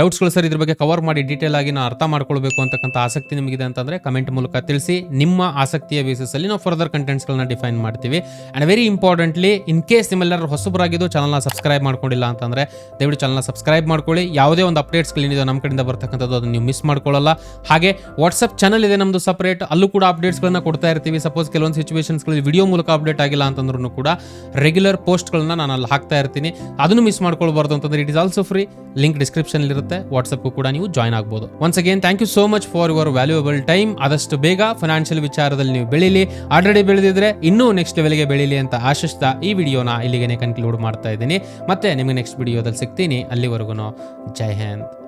ಡೌಟ್ಸ್ಗಳು ಸರ್ ಇದ್ರ ಬಗ್ಗೆ ಕವರ್ ಮಾಡಿ ಡೀಟೇಲ್ ಆಗಿ ನಾನು ಅರ್ಥ ಮಾಡ್ಕೊಳ್ಬೇಕು ಅಂತಕ್ಕಂಥ ಆಸಕ್ತಿ ನಿಮಗಿದೆ ಅಂತಂದರೆ ಕಮೆಂಟ್ ಮೂಲಕ ತಿಳಿಸಿ. ನಿಮ್ಮ ಆಸಕ್ತಿಯ ಬೇಸಿಸಲ್ಲಿ ನಾವು ಫರ್ದರ್ ಕಂಟೆಂಟ್ಸ್ಗಳನ್ನ ಡಿಫೈನ್ ಮಾಡ್ತೀವಿ. And very importantly in case ನಿಮ್ಮೆಲ್ಲರೂ ಹೊಸಬರಾಗಿದ್ದು ಚಾನಲ್ನ ಸಬ್ಸ್ಕ್ರೈಬ್ ಮಾಡ್ಕೊಂಡಿಲ್ಲ ಅಂತಂದರೆ ದಯವಿಟ್ಟು ಚಾನಲ್ನ ಸಬ್ಸ್ಕ್ರೈಬ್ ಮಾಡ್ಕೊಳ್ಳಿ. ಯಾವುದೇ ಒಂದು ಅಪ್ಡೇಟ್ಸ್ಗಳೇನಿದೆ ನಮ್ಮ ಕಡೆಯಿಂದ ಬರ್ತಕ್ಕಂಥದ್ದು ಅದನ್ನು ನೀವು ಮಿಸ್ ಮಾಡ್ಕೊಳ್ಳಲ್ಲ. ಹಾಗೆ ವಾಟ್ಸಪ್ ಚಾನಲ್ ಇದೆ ನಮ್ಮದು ಸಪ್ರೇಟ್ ಅಲ್ಲೂ ಕೂಡ ಅಪ್ಡೇಟ್ಸ್ಗಳನ್ನ ಕೊಡ್ತಾ ಇರ್ತೀವಿ. ಸಪೋಸ್ ಕೆಲವೊಂದು ಸಿಚುವೇಶನ್ಸ್ಗಳಲ್ಲಿ ವಿಡಿಯೋ ಮೂಲಕ ಅಪ್ಡೇಟ್ ಆಗಿಲ್ಲ ಅಂತಂದ್ರೂ ಕೂಡ ರೆಗ್ಯುಲರ್ ಪೋಸ್ಟ್ಗಳನ್ನ ನಾನು ಅಲ್ಲಿ ಹಾಕ್ತಾ ಇರ್ತೀನಿ. ಅದನ್ನು ಮಿಸ್ ಮಾಡ್ಕೊಳ್ಬಾರ್ದು ಅಂತಂದ್ರೆ it is also free link description ಇರುತ್ತೆ. ವಾಟ್ಸಪ್ ಕೂಡ ನೀವು ಜಾಯ್ನ್ ಆಗ್ಬೋದು. Once again thank you so much for your valuable time ಆದಷ್ಟು ಬೇಗ ಫೈನಾನ್ಷಿಯಲ್ ವಿಚಾರದಲ್ಲಿ ನೀವು ಬೆಳೀಲಿ. ಆಲ್ರೆಡಿ ಬೆಳೆದಿದ್ರೆ ಇನ್ನೂ ನೆಕ್ಸ್ಟ್ ಲೆವೆಲ್ಗೆ ಬೆಳೀಲಿ ಅಂತ ಆಶಿಸ್ತಾ ಈ ವಿಡಿಯೋನ ಇಲ್ಲಿಗೆ ಕನ್ಕ್ಲೂಡ್ ಮಾಡ್ತಾ ಇದ್ದೀನಿ. ಮತ್ತೆ ನಿಮಗೆ ನೆಕ್ಸ್ಟ್ ವಿಡಿಯೋದಲ್ಲಿ ಸಿಗ್ತೀನಿ. ಅಲ್ಲಿವರೆಗೂ ಜೈ ಹಿಂದ್.